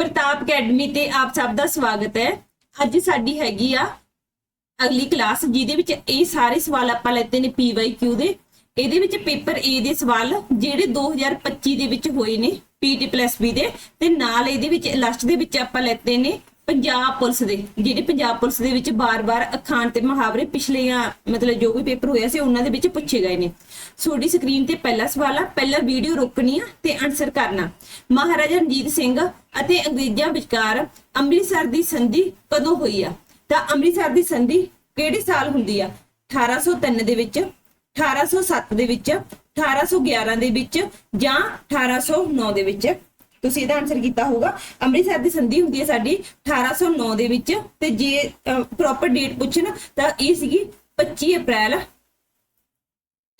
ਪ੍ਰਤਾਪ academy ਤੇ ਆਪ ਸਭ ਦਾ ਸਵਾਗਤ ਹੈ। ਅੱਜ ਸਾਡੀ ਹੈਗੀ ਆ ਅਗਲੀ ਕਲਾਸ ਜਿਹਦੇ ਵਿੱਚ ਇਹ ਸਾਰੇ ਸਵਾਲ ਆਪਾਂ ਲੈਤੇ ਨੇ ਪੀਵਾਈਕਿਊ ਦੇ। ਇਹਦੇ ਵਿੱਚ ਪੇਪਰ A ਦੇ ਸਵਾਲ ਜਿਹੜੇ 2025 ਦੇ ਵਿੱਚ ਹੋਏ ਨੇ ਪੀਟੀ ਪਲੱਸ ਬੀ ਦੇ। ਤੇ ਨਾਲ ਇਹਦੇ ਵਿੱਚ ਲਾਸਟ ਦੇ ਵਿੱਚ ਆਪਾਂ ਲੈਤੇ ਨੇ ਪੰਜਾਬ ਪੁਲਿਸ ਦੇ, ਜਿਹੜੇ ਪੰਜਾਬ ਪੁਲਿਸ ਦੇ ਵਿੱਚ ਬਾਰ-ਬਾਰ ਅਖਾਣ ਤੇ ਮੁਹਾਵਰੇ ਪਿਛਲੇ ਮਤਲਬ ਜੋ ਵੀ ਪੇਪਰ ਹੋਇਆ ਸੀ, ਉਹਨਾਂ ਦੇ ਵਿੱਚ ਪੁੱਛੇ ਗਏ ਨੇ। ਤੁਹਾਡੀ ਸਕਰੀਨ ਤੇ ਪਹਿਲਾ ਸਵਾਲ ਆ, ਪਹਿਲਾ ਵੀਡੀਓ ਰੋਕਣੀ ਆ ਤੇ ਆਨਸਰ ਕਰਨਾ। ਮਹਾਰਾਜਾ ਰਣਜੀਤ ਸਿੰਘ ਅਤੇ ਅੰਗਰੇਜ਼ਾਂ ਵਿਚਕਾਰ ਅੰਮ੍ਰਿਤਸਰ ਦੀ ਸੰਧੀ ਕਦੋਂ ਹੋਈ ਆ? ਤਾਂ ਅੰਮ੍ਰਿਤਸਰ ਦੀ ਸੰਧੀ ਕਿਹੜੇ ਸਾਲ ਹੁੰਦੀ ਆ? 1803 ਦੇ ਵਿੱਚ 1807 ਦੇ ਵਿੱਚ 1811 ਦੇ ਵਿੱਚ ਜਾਂ 1809 ਦੇ ਵਿੱਚ? ਤੁਸੀਂ ਇਹਦਾ ਆਨਸਰ ਕੀਤਾ ਹੋਊਗਾ। ਅੰਮ੍ਰਿਤਸਰ ਦੀ ਸੰਧੀ ਹੁੰਦੀ ਹੈ ਸਾਡੀ 1809 ਦੇ ਵਿੱਚ ਤੇ ਜੇ ਪ੍ਰੋਪਰ ਡੇਟ ਪੁੱਛਣ ਤਾਂ ਇਹ ਸੀਗੀ 25 ਅਪ੍ਰੈਲ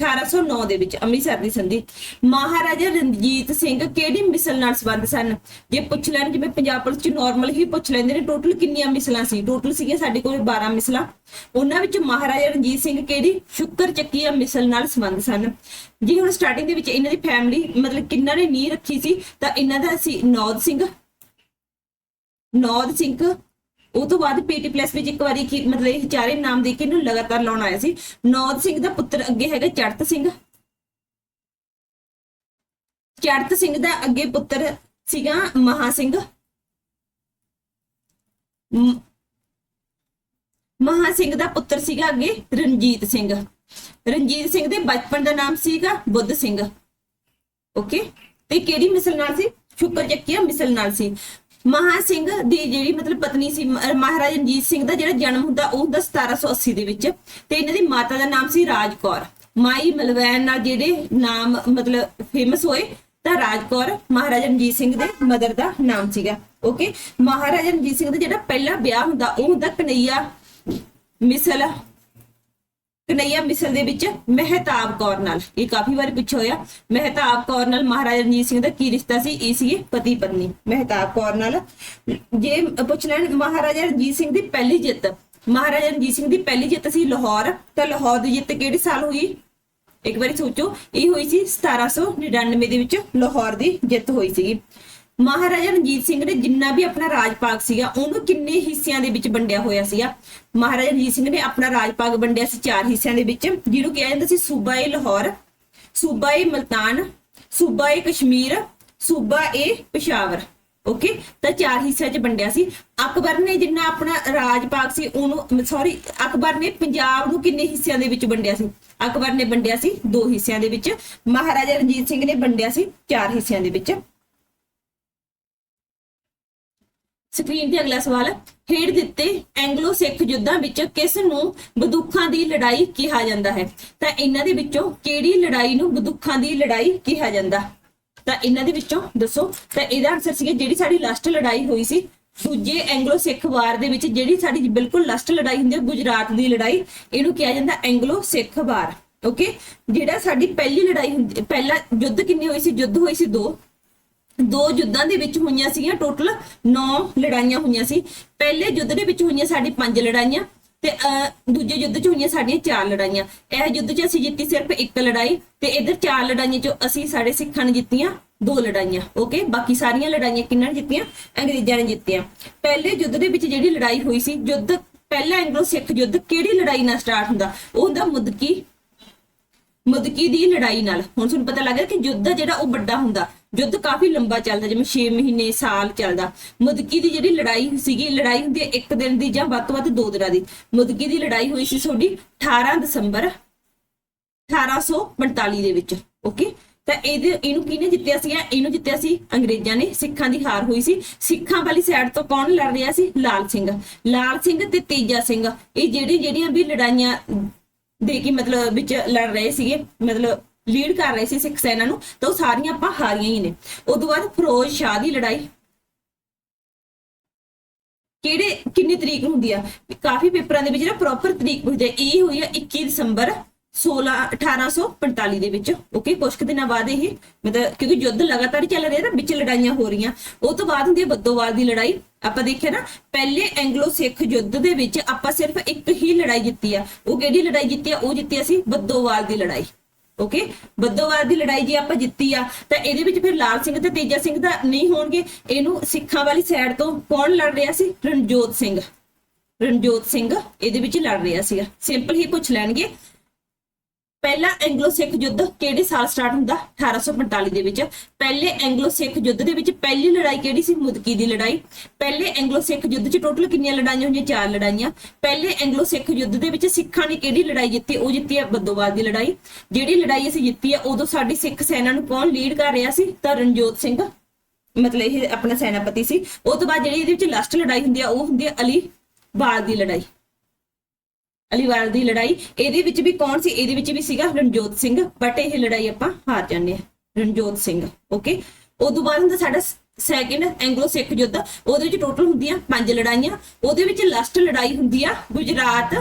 1809 ਦੇ ਵਿੱਚ ਅੰਮ੍ਰਿਤਸਰ ਦੀ ਸੰਧੀ। ਮਹਾਰਾਜਾ ਰਣਜੀਤ ਸਿੰਘ ਕਿਹੜੀ ਮਿਸਲ ਨਾਲ ਸੰਬੰਧ ਸਨ? ਜੇ ਪੁੱਛ ਲੈਣ, ਜਿਵੇਂ ਪੰਜਾਬ ਪੁਲਿਸ ਚ ਨਾਰਮਲ ਹੀ ਪੁੱਛ ਲੈਂਦੇ ਨੇ ਟੋਟਲ ਕਿੰਨੀਆਂ ਮਿਸਲਾਂ ਸੀ? ਟੋਟਲ ਸੀਗੀਆਂ ਸਾਡੇ ਕੋਲ 12 ਮਿਸਲਾਂ। ਉਹਨਾਂ ਵਿੱਚ ਮਹਾਰਾਜਾ ਰਣਜੀਤ ਸਿੰਘ ਕਿਹੜੀ ਸ਼ੁਕਰ ਚੱਕੀਆ ਮਿਸਲ ਨਾਲ ਸੰਬੰਧ ਸਨ? ਜੀ ਹੁਣ ਸਟਾਰਟਿੰਗ ਦੇ ਵਿੱਚ ਇਹਨਾਂ ਦੀ ਫੈਮਿਲੀ ਮਤਲਬ ਕਿੰਨਾਂ ਨੇ ਨੀਂਹ ਰੱਖੀ ਸੀ? ਤਾਂ ਇਹਨਾਂ ਦਾ ਸੀ ਨੌਦ ਸਿੰਘ। ਨੌਦ ਸਿੰਘ ਉਹ ਤੋਂ ਬਾਅਦ ਪੀਟੀ ਪਲੱਸ ਵਿੱਚ ਇੱਕ ਵਾਰੀ ਕੀ ਮਤਲਬ ਇਹ ਚਾਰੇ ਨਾਮ ਦੇ ਕੇ ਇਹਨੂੰ ਲਗਾਤਾਰ ਲਾਉਣ ਆਇਆ ਸੀ। ਨੌਦ ਸਿੰਘ ਦਾ ਪੁੱਤਰ ਅੱਗੇ ਹੈਗਾ ਚੜਤ ਸਿੰਘ। ਚੜਤ ਸਿੰਘ ਦਾ ਅੱਗੇ ਪੁੱਤਰ ਸੀਗਾ ਮਹਾ ਸਿੰਘ। ਮ- ਮਹਾ ਸਿੰਘ ਦਾ ਪੁੱਤਰ ਸੀਗਾ ਅੱਗੇ ਰਣਜੀਤ ਸਿੰਘ। ਰਣਜੀਤ ਸਿੰਘ ਦੇ ਬਚਪਨ ਦਾ ਨਾਮ ਸੀਗਾ ਬੁੱਧ ਸਿੰਘ। ਓਕੇ? ਤੇ ਕਿਹੜੀ ਮਿਸਲ ਨਾਲ ਸੀ? ਸ਼ੁਕਰ ਚੱਕੀਆ ਮਿਸਲ ਨਾਲ ਸੀ। ਮਹਾ ਸਿੰਘ ਦੀ ਜਿਹੜੀ ਮਤਲਬ ਪਤਨੀ ਸੀ ਮਹਾਰਾਜਾ ਰਣਜੀਤ ਸਿੰਘ ਦਾ ਜਿਹੜਾ ਜਨਮ ਹੁੰਦਾ, ਉਹ ਹੁੰਦਾ 1780 ਦੇ ਵਿੱਚ ਤੇ ਇਹਨਾਂ ਦੀ ਮਾਤਾ ਦਾ ਨਾਮ ਸੀ ਰਾਜਕੌਰ ਮਾਈ ਮਲਵੈਨ ਨਾਲ ਜਿਹੜੇ ਨਾਮ ਮਤਲਬ ਫੇਮਸ ਹੋਏ, ਤਾਂ ਰਾਜਕੌਰ ਮਹਾਰਾਜਾ ਰਣਜੀਤ ਸਿੰਘ ਦੇ ਮਦਰ ਦਾ ਨਾਮ ਸੀਗਾ। ਓਕੇ ਮਹਾਰਾਜਾ ਰਣਜੀਤ ਸਿੰਘ ਦਾ ਜਿਹੜਾ ਪਹਿਲਾ ਵਿਆਹ ਹੁੰਦਾ, ਉਹ ਹੁੰਦਾ ਕਨਈਆ ਮਿਸਲ ਕਨਈਆ ਮਿਸਲ ਦੇ ਵਿੱਚ ਮਹਿਤਾਬ ਕੌਰ ਨਾਲ। ਇਹ ਕਾਫੀ ਵਾਰ ਪੁੱਛਿਆ ਹੋਇਆ। ਮਹਿਤਾਬ ਕੌਰ ਨਾਲ ਮਹਾਰਾਜਾ ਰਣਜੀਤ ਸਿੰਘ ਦਾ ਕੀ ਰਿਸ਼ਤਾ ਸੀ? ਇਹ ਸੀ ਪਤੀ ਪਤਨੀ। ਮਹਿਤਾਬ ਕੌਰ ਨਾਲ ਜੇ ਪੁੱਛ ਲੈਣ, ਮਹਾਰਾਜਾ ਰਣਜੀਤ ਸਿੰਘ ਦੀ ਪਹਿਲੀ ਜਿੱਤ। ਮਹਾਰਾਜਾ ਰਣਜੀਤ ਸਿੰਘ ਦੀ ਪਹਿਲੀ ਜਿੱਤ ਸੀ ਲਾਹੌਰ। ਤਾਂ ਲਾਹੌਰ ਦੀ ਜਿੱਤ ਕਿਹੜੇ ਸਾਲ ਹੋਈ? ਇੱਕ ਵਾਰੀ ਸੋਚੋ। ਇਹ ਹੋਈ ਸੀ 1799 ਦੇ ਵਿੱਚ ਲਾਹੌਰ ਦੀ ਜਿੱਤ ਹੋਈ ਸੀਗੀ। ਮਹਾਰਾਜਾ ਰਣਜੀਤ ਸਿੰਘ ਨੇ ਜਿੰਨਾ ਵੀ ਆਪਣਾ ਰਾਜ ਭਾਗ ਸੀਗਾ, ਉਹਨੂੰ ਕਿੰਨੇ ਹਿੱਸਿਆਂ ਦੇ ਵਿੱਚ ਵੰਡਿਆ ਹੋਇਆ ਸੀਗਾ? ਮਹਾਰਾਜਾ ਰਣਜੀਤ ਸਿੰਘ ਨੇ ਆਪਣਾ ਰਾਜ ਭਾਗ ਵੰਡਿਆ ਸੀ ਚਾਰ ਹਿੱਸਿਆਂ ਦੇ ਵਿੱਚ, ਜਿਹਨੂੰ ਕਿਹਾ ਜਾਂਦਾ ਸੀ ਸੂਬਾ ਏ ਲਾਹੌਰ ਸੂਬਾ ਏ ਮਲਤਾਨ ਸੂਬਾ ਏ ਕਸ਼ਮੀਰ ਸੂਬਾ ਏ ਪਿਸ਼ਾਵਰ। ਓਕੇ ਤਾਂ ਚਾਰ ਹਿੱਸਿਆਂ 'ਚ ਵੰਡਿਆ ਸੀ। ਅਕਬਰ ਨੇ ਜਿੰਨਾ ਆਪਣਾ ਰਾਜ ਭਾਗ ਸੀ, ਉਹਨੂੰ ਸੌਰੀ ਅਕਬਰ ਨੇ ਪੰਜਾਬ ਨੂੰ ਕਿੰਨੇ ਹਿੱਸਿਆਂ ਦੇ ਵਿੱਚ ਵੰਡਿਆ ਸੀ? ਅਕਬਰ ਨੇ ਵੰਡਿਆ ਸੀ ਦੋ ਹਿੱਸਿਆਂ ਦੇ ਵਿੱਚ। ਮਹਾਰਾਜਾ ਰਣਜੀਤ ਸਿੰਘ ਨੇ ਵੰਡਿਆ ਸੀ ਚਾਰ ਹਿੱਸਿਆਂ ਦੇ ਵਿੱਚ। ਸਕਰੀਨ ਤੇ ਅਗਲਾ ਸਵਾਲ ਹੇਠ ਦਿੱਤੇ ਐਂਗਲੋ ਸਿੱਖ ਯੁੱਧਾਂ ਵਿੱਚ ਕਿਸ ਨੂੰ ਬੰਦੂਕਾਂ ਦੀ ਲੜਾਈ ਕਿਹਾ ਜਾਂਦਾ ਹੈ? ਤਾਂ ਇਹਨਾਂ ਦੇ ਵਿੱਚੋਂ ਕਿਹੜੀ ਲੜਾਈ ਨੂੰ ਬੰਦੂਕਾਂ ਦੀ ਲੜਾਈ ਕਿਹਾ ਜਾਂਦਾ? ਤਾਂ ਇਹਨਾਂ ਦੇ ਵਿੱਚੋਂ ਦੱਸੋ। ਤਾਂ ਇਹਦਾ ਆਨਸਰ ਸੀਗਾ ਜਿਹੜੀ ਸਾਡੀ ਲਾਸਟ ਲੜਾਈ ਹੋਈ ਸੀ। ਦੂਜੇ ਐਂਗਲੋ ਸਿੱਖ ਵਾਰ ਦੇ ਵਿੱਚ ਜਿਹੜੀ ਸਾਡੀ ਬਿਲਕੁਲ ਲਾਸਟ ਲੜਾਈ ਹੁੰਦੀ ਹੈ, ਗੁਜਰਾਤ ਦੀ ਲੜਾਈ, ਇਹਨੂੰ ਕਿਹਾ ਜਾਂਦਾ ਐਂਗਲੋ ਸਿੱਖ ਵਾਰ। ਓਕੇ ਜਿਹੜਾ ਸਾਡੀ ਪਹਿਲੀ ਲੜਾਈ ਹੁੰਦੀ, ਪਹਿਲਾ ਯੁੱਧ ਕਿੰਨੀ ਹੋਈ ਸੀ? ਯੁੱਧ ਹੋਈ ਸੀ ਦੋ। ਦੋ ਯੁੱਧਾਂ ਦੇ ਵਿੱਚ ਹੋਈਆਂ ਸੀਗੀਆਂ ਟੋਟਲ 9 ਲੜਾਈਆਂ ਹੋਈਆਂ ਸੀ। ਪਹਿਲੇ ਯੁੱਧ ਦੇ ਵਿੱਚ ਹੋਈਆਂ ਸਾਡੀ 5 ਲੜਾਈਆਂ ਤੇ ਅਹ, ਦੂਜੇ ਯੁੱਧ 'ਚ ਹੋਈਆਂ ਸਾਡੀਆਂ 4 ਲੜਾਈਆਂ। ਇਹ ਯੁੱਧ 'ਚ ਅਸੀਂ ਜਿੱਤੀ ਸਿਰਫ ਇੱਕ ਲੜਾਈ ਤੇ ਇਧਰ 4 ਲੜਾਈਆਂ 'ਚੋਂ ਅਸੀਂ ਸਾਡੇ ਸਿੱਖਾਂ ਨੇ ਜਿੱਤੀਆਂ ਦੋ ਲੜਾਈਆਂ ਓਕੇ? ਬਾਕੀ ਸਾਰੀਆਂ ਲੜਾਈਆਂ ਕਿੰਨਾਂ ਨੇ ਜਿੱਤੀਆਂ? ਅੰਗਰੇਜ਼ਾਂ ਨੇ ਜਿੱਤੀਆਂ। ਪਹਿਲੇ ਯੁੱਧ ਦੇ ਵਿੱਚ ਜਿਹੜੀ ਲੜਾਈ ਹੋਈ ਸੀ ਯੁੱਧ ਪਹਿਲਾ ਐਂਗਲੋ ਸਿੱਖ ਯੁੱਧ ਕਿਹੜੀ ਲੜਾਈ ਨਾਲ ਸਟਾਰਟ ਹੁੰਦਾ? ਉਹ ਹੁੰਦਾ ਮੁਦਕੀ ਮੁਦਕੀ ਦੀ ਲੜਾਈ ਨਾਲ। ਹੁਣ ਤੁਹਾਨੂੰ ਪਤਾ ਲੱਗ ਗਿਆ ਕਿ ਯੁੱਧ ਜਿਹੜਾ ਉਹ ਵੱਡਾ ਹੁੰਦਾ। ਯੁੱਧ ਕਾਫੀ ਲੰਬਾ ਚੱਲਦਾ, ਜਿਵੇਂ 6 ਮਹੀਨੇ, ਸਾਲ ਚੱਲਦਾ। ਮੁਦਕੀ ਦੀ ਜਿਹੜੀ ਲੜਾਈ ਸੀਗੀ, ਲੜਾਈ ਹੁੰਦੀ ਹੈ ਇੱਕ ਦਿਨ ਦੀ ਜਾਂ ਵੱਧ ਤੋਂ ਵੱਧ ਦੋ ਦਿਨਾਂ ਦੀ। ਮੁਦਕੀ ਦੀ ਲੜਾਈ ਹੋਈ ਸੀ ਤੁਹਾਡੀ 18 ਦਸੰਬਰ 1845 ਦੇ ਵਿੱਚ ਓਕੇ ਤਾਂ ਇਹਦੇ, ਇਹਨੂੰ ਕਿਹਨੇ ਜਿੱਤਿਆ ਸੀ ਇਹਨੂੰ ਜਿੱਤਿਆ ਸੀ ਅੰਗਰੇਜ਼ਾਂ ਨੇ, ਸਿੱਖਾਂ ਦੀ ਹਾਰ ਹੋਈ ਸੀ। ਸਿੱਖਾਂ ਵਾਲੀ ਸਾਈਡ ਤੋਂ ਕੌਣ ਲੜ ਰਿਹਾ ਸੀ? ਲਾਲ ਸਿੰਘ। ਲਾਲ ਸਿੰਘ ਤੇ ਤੇਜਾ ਸਿੰਘ। ਇਹ ਜਿਹੜੀ, ਜਿਹੜੀਆਂ ਵੀ ਲੜਾਈਆਂ ਦੇ ਕੇ ਮਤਲਬ ਵਿੱਚ ਲੜ ਰਹੇ ਸੀਗੇ, ਮਤਲਬ ਲੀਡ ਕਰ ਰਹੇ ਸੀ ਸਿੱਖ ਸੈਨਾ ਨੂੰ, ਤਾਂ ਉਹ ਸਾਰੀਆਂ ਆਪਾਂ ਹਾਰੀਆਂ ਹੀ ਨੇ। ਉਸ ਤੋਂ ਬਾਅਦ ਫਿਰੋਜ਼ ਸ਼ਾਹ ਦੀ ਲੜਾਈ। ਕਿਹੜੇ, ਕਿੰਨੀ ਤਰੀਕ ਨੂੰ ਹੁੰਦੀ ਆ? ਕਾਫੀ ਪੇਪਰਾਂ ਦੇ ਵਿੱਚ ਨਾ ਪ੍ਰੋਪਰ ਤਰੀਕ ਪੁੱਛਦੇ ਆ। ਇਹ ਹੋਈ ਆ 21 ਦਸੰਬਰ 16 1845 ਦੇ ਵਿੱਚ। ਓਕੇ ਕੁਝ ਕੁ ਦਿਨਾਂ ਬਾਅਦ ਇਹ, ਮਤਲਬ ਕਿਉਂਕਿ ਯੁੱਧ ਲਗਾਤਾਰ ਚੱਲ ਰਿਹਾ ਨਾ, ਵਿੱਚ ਲੜਾਈਆਂ ਹੋ ਰਹੀਆਂ। ਉਹ ਤੋਂ ਬਾਅਦ ਹੁੰਦੀ ਹੈ ਬੱਦੋਵਾਲ ਦੀ ਲੜਾਈ। ਆਪਾਂ ਦੇਖਿਆ ਨਾ, ਪਹਿਲੇ ਐਂਗਲੋ ਸਿੱਖ ਯੁੱਧ ਦੇ ਵਿੱਚ ਆਪਾਂ ਸਿਰਫ ਇੱਕ ਹੀ ਲੜਾਈ ਜਿੱਤੀ ਆ। ਉਹ ਕਿਹੜੀ ਲੜਾਈ ਜਿੱਤੀ ਆ? ਉਹ ਜਿੱਤੀ ਅਸੀਂ ਬੱਦੋਵਾਲ ਦੀ ਲੜਾਈ। ਓਕੇ? ਬੱਦੋਵਾਲ ਦੀ ਲੜਾਈ ਜੇ ਆਪਾਂ ਜਿੱਤੀ ਆ, ਤਾਂ ਇਹਦੇ ਵਿੱਚ ਫਿਰ ਲਾਲ ਸਿੰਘ ਤੇ ਤੇਜਾ ਸਿੰਘ ਦਾ ਨਹੀਂ ਹੋਣਗੇ। ਇਹਨੂੰ ਸਿੱਖਾਂ ਵਾਲੀ ਸਾਈਡ ਤੋਂ ਕੌਣ ਲੜ ਰਿਹਾ ਸੀ? ਰਣਜੋਤ ਸਿੰਘ। ਰਣਜੋਤ ਸਿੰਘ ਇਹਦੇ ਵਿੱਚ ਲੜ ਰਿਹਾ ਸੀਗਾ। ਸਿੰਪਲ ਹੀ ਪੁੱਛ ਲੈਣਗੇ। ਪਹਿਲਾ ਐਂਗਲੋ ਸਿੱਖ ਯੁੱਧ ਕਿਹੜੇ ਸਾਲ ਸਟਾਰਟ ਹੁੰਦਾ? 1845 ਦੇ ਵਿੱਚ। ਪਹਿਲੇ ਐਂਗਲੋ ਸਿੱਖ ਯੁੱਧ ਦੇ ਵਿੱਚ ਪਹਿਲੀ ਲੜਾਈ ਕਿਹੜੀ ਸੀ? ਮੁਦਕੀ ਦੀ ਲੜਾਈ। ਪਹਿਲੇ ਐਂਗਲੋ ਸਿੱਖ ਯੁੱਧ 'ਚ ਟੋਟਲ ਕਿੰਨੀਆਂ ਲੜਾਈਆਂ ਹੋਈਆਂ? ਚਾਰ ਲੜਾਈਆਂ। ਪਹਿਲੇ ਐਂਗਲੋ ਸਿੱਖ ਯੁੱਧ ਦੇ ਵਿੱਚ ਸਿੱਖਾਂ ਨੇ ਕਿਹੜੀ ਲੜਾਈ ਜਿੱਤੀ? ਉਹ ਜਿੱਤੀ ਹੈ ਬੱਦੋਵਾਲ ਦੀ ਲੜਾਈ। ਜਿਹੜੀ ਲੜਾਈ ਅਸੀਂ ਜਿੱਤੀ ਹੈ, ਉਦੋਂ ਸਾਡੀ ਸਿੱਖ ਸੈਨਾ ਨੂੰ ਕੌਣ ਲੀਡ ਕਰ ਰਿਹਾ ਸੀ? ਤਾਂ ਰਣਜੋਤ ਸਿੰਘ। ਮਤਲਬ ਇਹ ਆਪਣਾ ਸੈਨਾਪਤੀ ਸੀ। ਉਹ ਤੋਂ ਬਾਅਦ ਜਿਹੜੀ ਇਹਦੇ ਵਿੱਚ ਲਾਸਟ ਲੜਾਈ ਹੁੰਦੀ ਆ ਉਹ ਹੁੰਦੀ ਹੈ ਅਲੀ ਬਾਲ ਦੀ ਲੜਾਈ। ਅਲੀਵਾਲ ਦੀ ਲੜਾਈ। ਇਹਦੇ ਵਿੱਚ ਵੀ ਕੌਣ ਸੀ? ਇਹਦੇ ਵਿੱਚ ਵੀ ਸੀਗਾ ਰਣਜੋਤ ਸਿੰਘ ਬਟ ਇਹ ਲੜਾਈ ਆਪਾਂ ਹਾਰ ਜਾਂਦੇ ਆ ਰਣਜੋਤ ਸਿੰਘ ਓਕੇ ਉਦੋਂ ਬਾਅਦ ਹੁੰਦਾ ਸਾਡਾ ਸੈਕਿੰਡ ਐਂਗਲੋ ਸਿੱਖ ਯੁੱਧ, ਉਹਦੇ ਵਿੱਚ ਟੋਟਲ ਹੁੰਦੀਆਂ ਪੰਜ ਲੜਾਈਆਂ। ਉਹਦੇ ਵਿੱਚ ਲਾਸਟ ਲੜਾਈ ਹੁੰਦੀ ਆ ਗੁਜਰਾਤ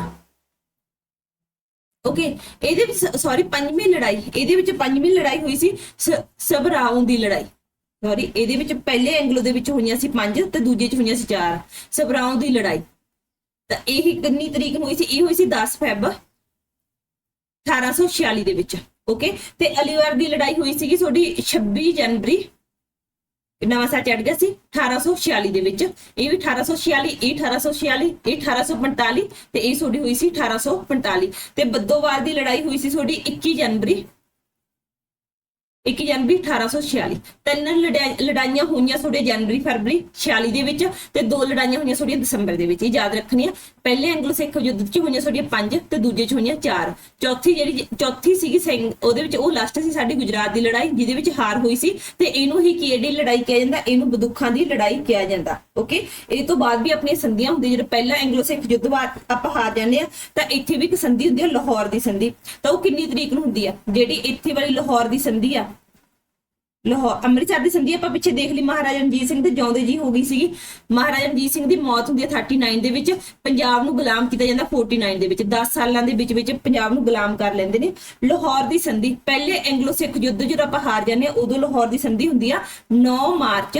ਓਕੇ ਇਹਦੇ ਵਿੱਚ ਸੌਰੀ ਪੰਜਵੀਂ ਲੜਾਈ। ਇਹਦੇ ਵਿੱਚ ਪੰਜਵੀਂ ਲੜਾਈ ਹੋਈ ਸੀ ਸ- ਦੀ ਲੜਾਈ। ਸੌਰੀ ਇਹਦੇ ਵਿੱਚ ਪਹਿਲੇ ਐਂਗਲੋ ਦੇ ਵਿੱਚ ਹੋਈਆਂ ਸੀ ਪੰਜ ਤੇ ਦੂਜੇ ਚ ਹੋਈਆਂ ਸੀ ਚਾਰ। ਸਭਰਾਉਂ ਦੀ ਲੜਾਈ। ਤਾਂ ਇਹ ਕਿੰਨੀ ਤਰੀਕ ਨੂੰ ਹੋਈ ਸੀ? ਇਹ ਹੋਈ ਸੀ 10 ਫੈਬ 1846 ਦੇ ਵਿੱਚ ਓਕੇ ਤੇ ਅਲੀਵਾਰ ਦੀ ਲੜਾਈ ਹੋਈ ਸੀਗੀ ਤੁਹਾਡੀ 26 ਜਨਵਰੀ। ਨਵਾਂ ਸਾਲ ਚੜ ਗਿਆ ਸੀ 1846 ਦੇ ਵਿੱਚ। ਇਹ ਵੀ 1846 ਇਹ 1846 ਇਹ 1845 ਤੇ ਇਹ ਤੁਹਾਡੀ ਹੋਈ ਸੀ 1845 ਤੇ ਬੱਦੋਵਾਲ ਦੀ ਲੜਾਈ ਹੋਈ ਸੀ ਤੁਹਾਡੀ 21 ਜਨਵਰੀ। 21 ਜਨਵਰੀ 1846 ਤਿੰਨ ਲੜਾਈ- ਲੜਾਈਆਂ ਹੋਈਆਂ ਤੁਹਾਡੇ ਜਨਵਰੀ, ਫਰਵਰੀ 46 ਦੇ ਵਿੱਚ ਤੇ ਦੋ ਲੜਾਈਆਂ ਹੋਈਆਂ ਤੁਹਾਡੀਆਂ ਦਸੰਬਰ ਦੇ ਵਿੱਚ। ਇਹ ਯਾਦ ਰੱਖਣੀਆਂ ਪਹਿਲੇ ਐਂਗਲੋ ਸਿੱਖ ਯੁੱਧ 'ਚ ਹੋਈਆਂ ਤੁਹਾਡੀਆਂ ਪੰਜ ਤੇ ਦੂਜੇ 'ਚ ਹੋਈਆਂ ਚਾਰ। ਚੌਥੀ ਜਿਹੜੀ ਚੌਥੀ ਸੀਗੀ ਸਿੰਘ ਉਹਦੇ ਵਿੱਚ ਉਹ ਲਾਸਟ ਸੀ ਸਾਡੀ ਗੁਜਰਾਤ ਦੀ ਲੜਾਈ, ਜਿਹਦੇ ਵਿੱਚ ਹਾਰ ਹੋਈ ਸੀ ਤੇ ਇਹਨੂੰ ਹੀ ਕਿਹੜੀ ਲੜਾਈ ਕਿਹਾ ਜਾਂਦਾ? ਇਹਨੂੰ ਬਦੁੱਖਾਂ ਦੀ ਲੜਾਈ ਕਿਹਾ ਜਾਂਦਾ। ਓਕੇ? ਇਹ ਤੋਂ ਬਾਅਦ ਵੀ ਆਪਣੀਆਂ ਸੰਧੀਆਂ ਹੁੰਦੀਆਂ ਜਦੋਂ ਪਹਿਲਾ ਐਂਗਲੋ ਸਿੱਖ ਯੁੱਧ ਬਾਅਦ ਆਪਾਂ ਹਾਰ ਜਾਂਦੇ ਆ, ਤਾਂ ਇੱਥੇ ਵੀ ਇੱਕ ਸੰਧੀ ਹੁੰਦੀ ਹੈ ਲਾਹੌਰ ਦੀ ਸੰਧੀ। ਤਾਂ ਉਹ ਕਿੰਨੀ ਤਰੀਕ ਨੂੰ ਹੁੰਦੀ ਆ? ਜਿਹੜੀ ਇੱਥੇ ਵਾਲੀ ਲਾਹੌਰ ਦੀ ਸੰਧੀ ਆ ਲਾਹੌਰ, ਅੰਮ੍ਰਿਤਸਰ ਦੀ ਸੰਧੀ ਆਪਾਂ ਪਿੱਛੇ ਦੇਖ ਲਈ, ਮਹਾਰਾਜਾ ਰਣਜੀਤ ਸਿੰਘ ਤੇ ਜਿਉਂਦੇ ਜੀ ਹੋ ਗਈ ਸੀਗੀ। ਮਹਾਰਾਜਾ ਰਣਜੀਤ ਸਿੰਘ ਦੀ ਮੌਤ ਹੁੰਦੀ ਹੈ 39 ਦੇ ਵਿੱਚ, ਪੰਜਾਬ ਨੂੰ ਗੁਲਾਮ ਕੀਤਾ ਜਾਂਦਾ 49 ਦੇ ਵਿੱਚ। 10 ਸਾਲਾਂ ਦੇ ਵਿੱਚ ਵਿੱਚ ਪੰਜਾਬ ਨੂੰ ਗੁਲਾਮ ਕਰ ਲੈਂਦੇ ਨੇ। ਲਾਹੌਰ ਦੀ ਸੰਧੀ, ਪਹਿਲੇ ਐਂਗਲੋ ਸਿੱਖ ਯੁੱਧ ਜਦੋਂ ਆਪਾਂ ਹਾਰ ਜਾਂਦੇ ਆ ਉਦੋਂ ਲਾਹੌਰ ਦੀ ਸੰਧੀ ਹੁੰਦੀ ਆ 9 ਮਾਰਚ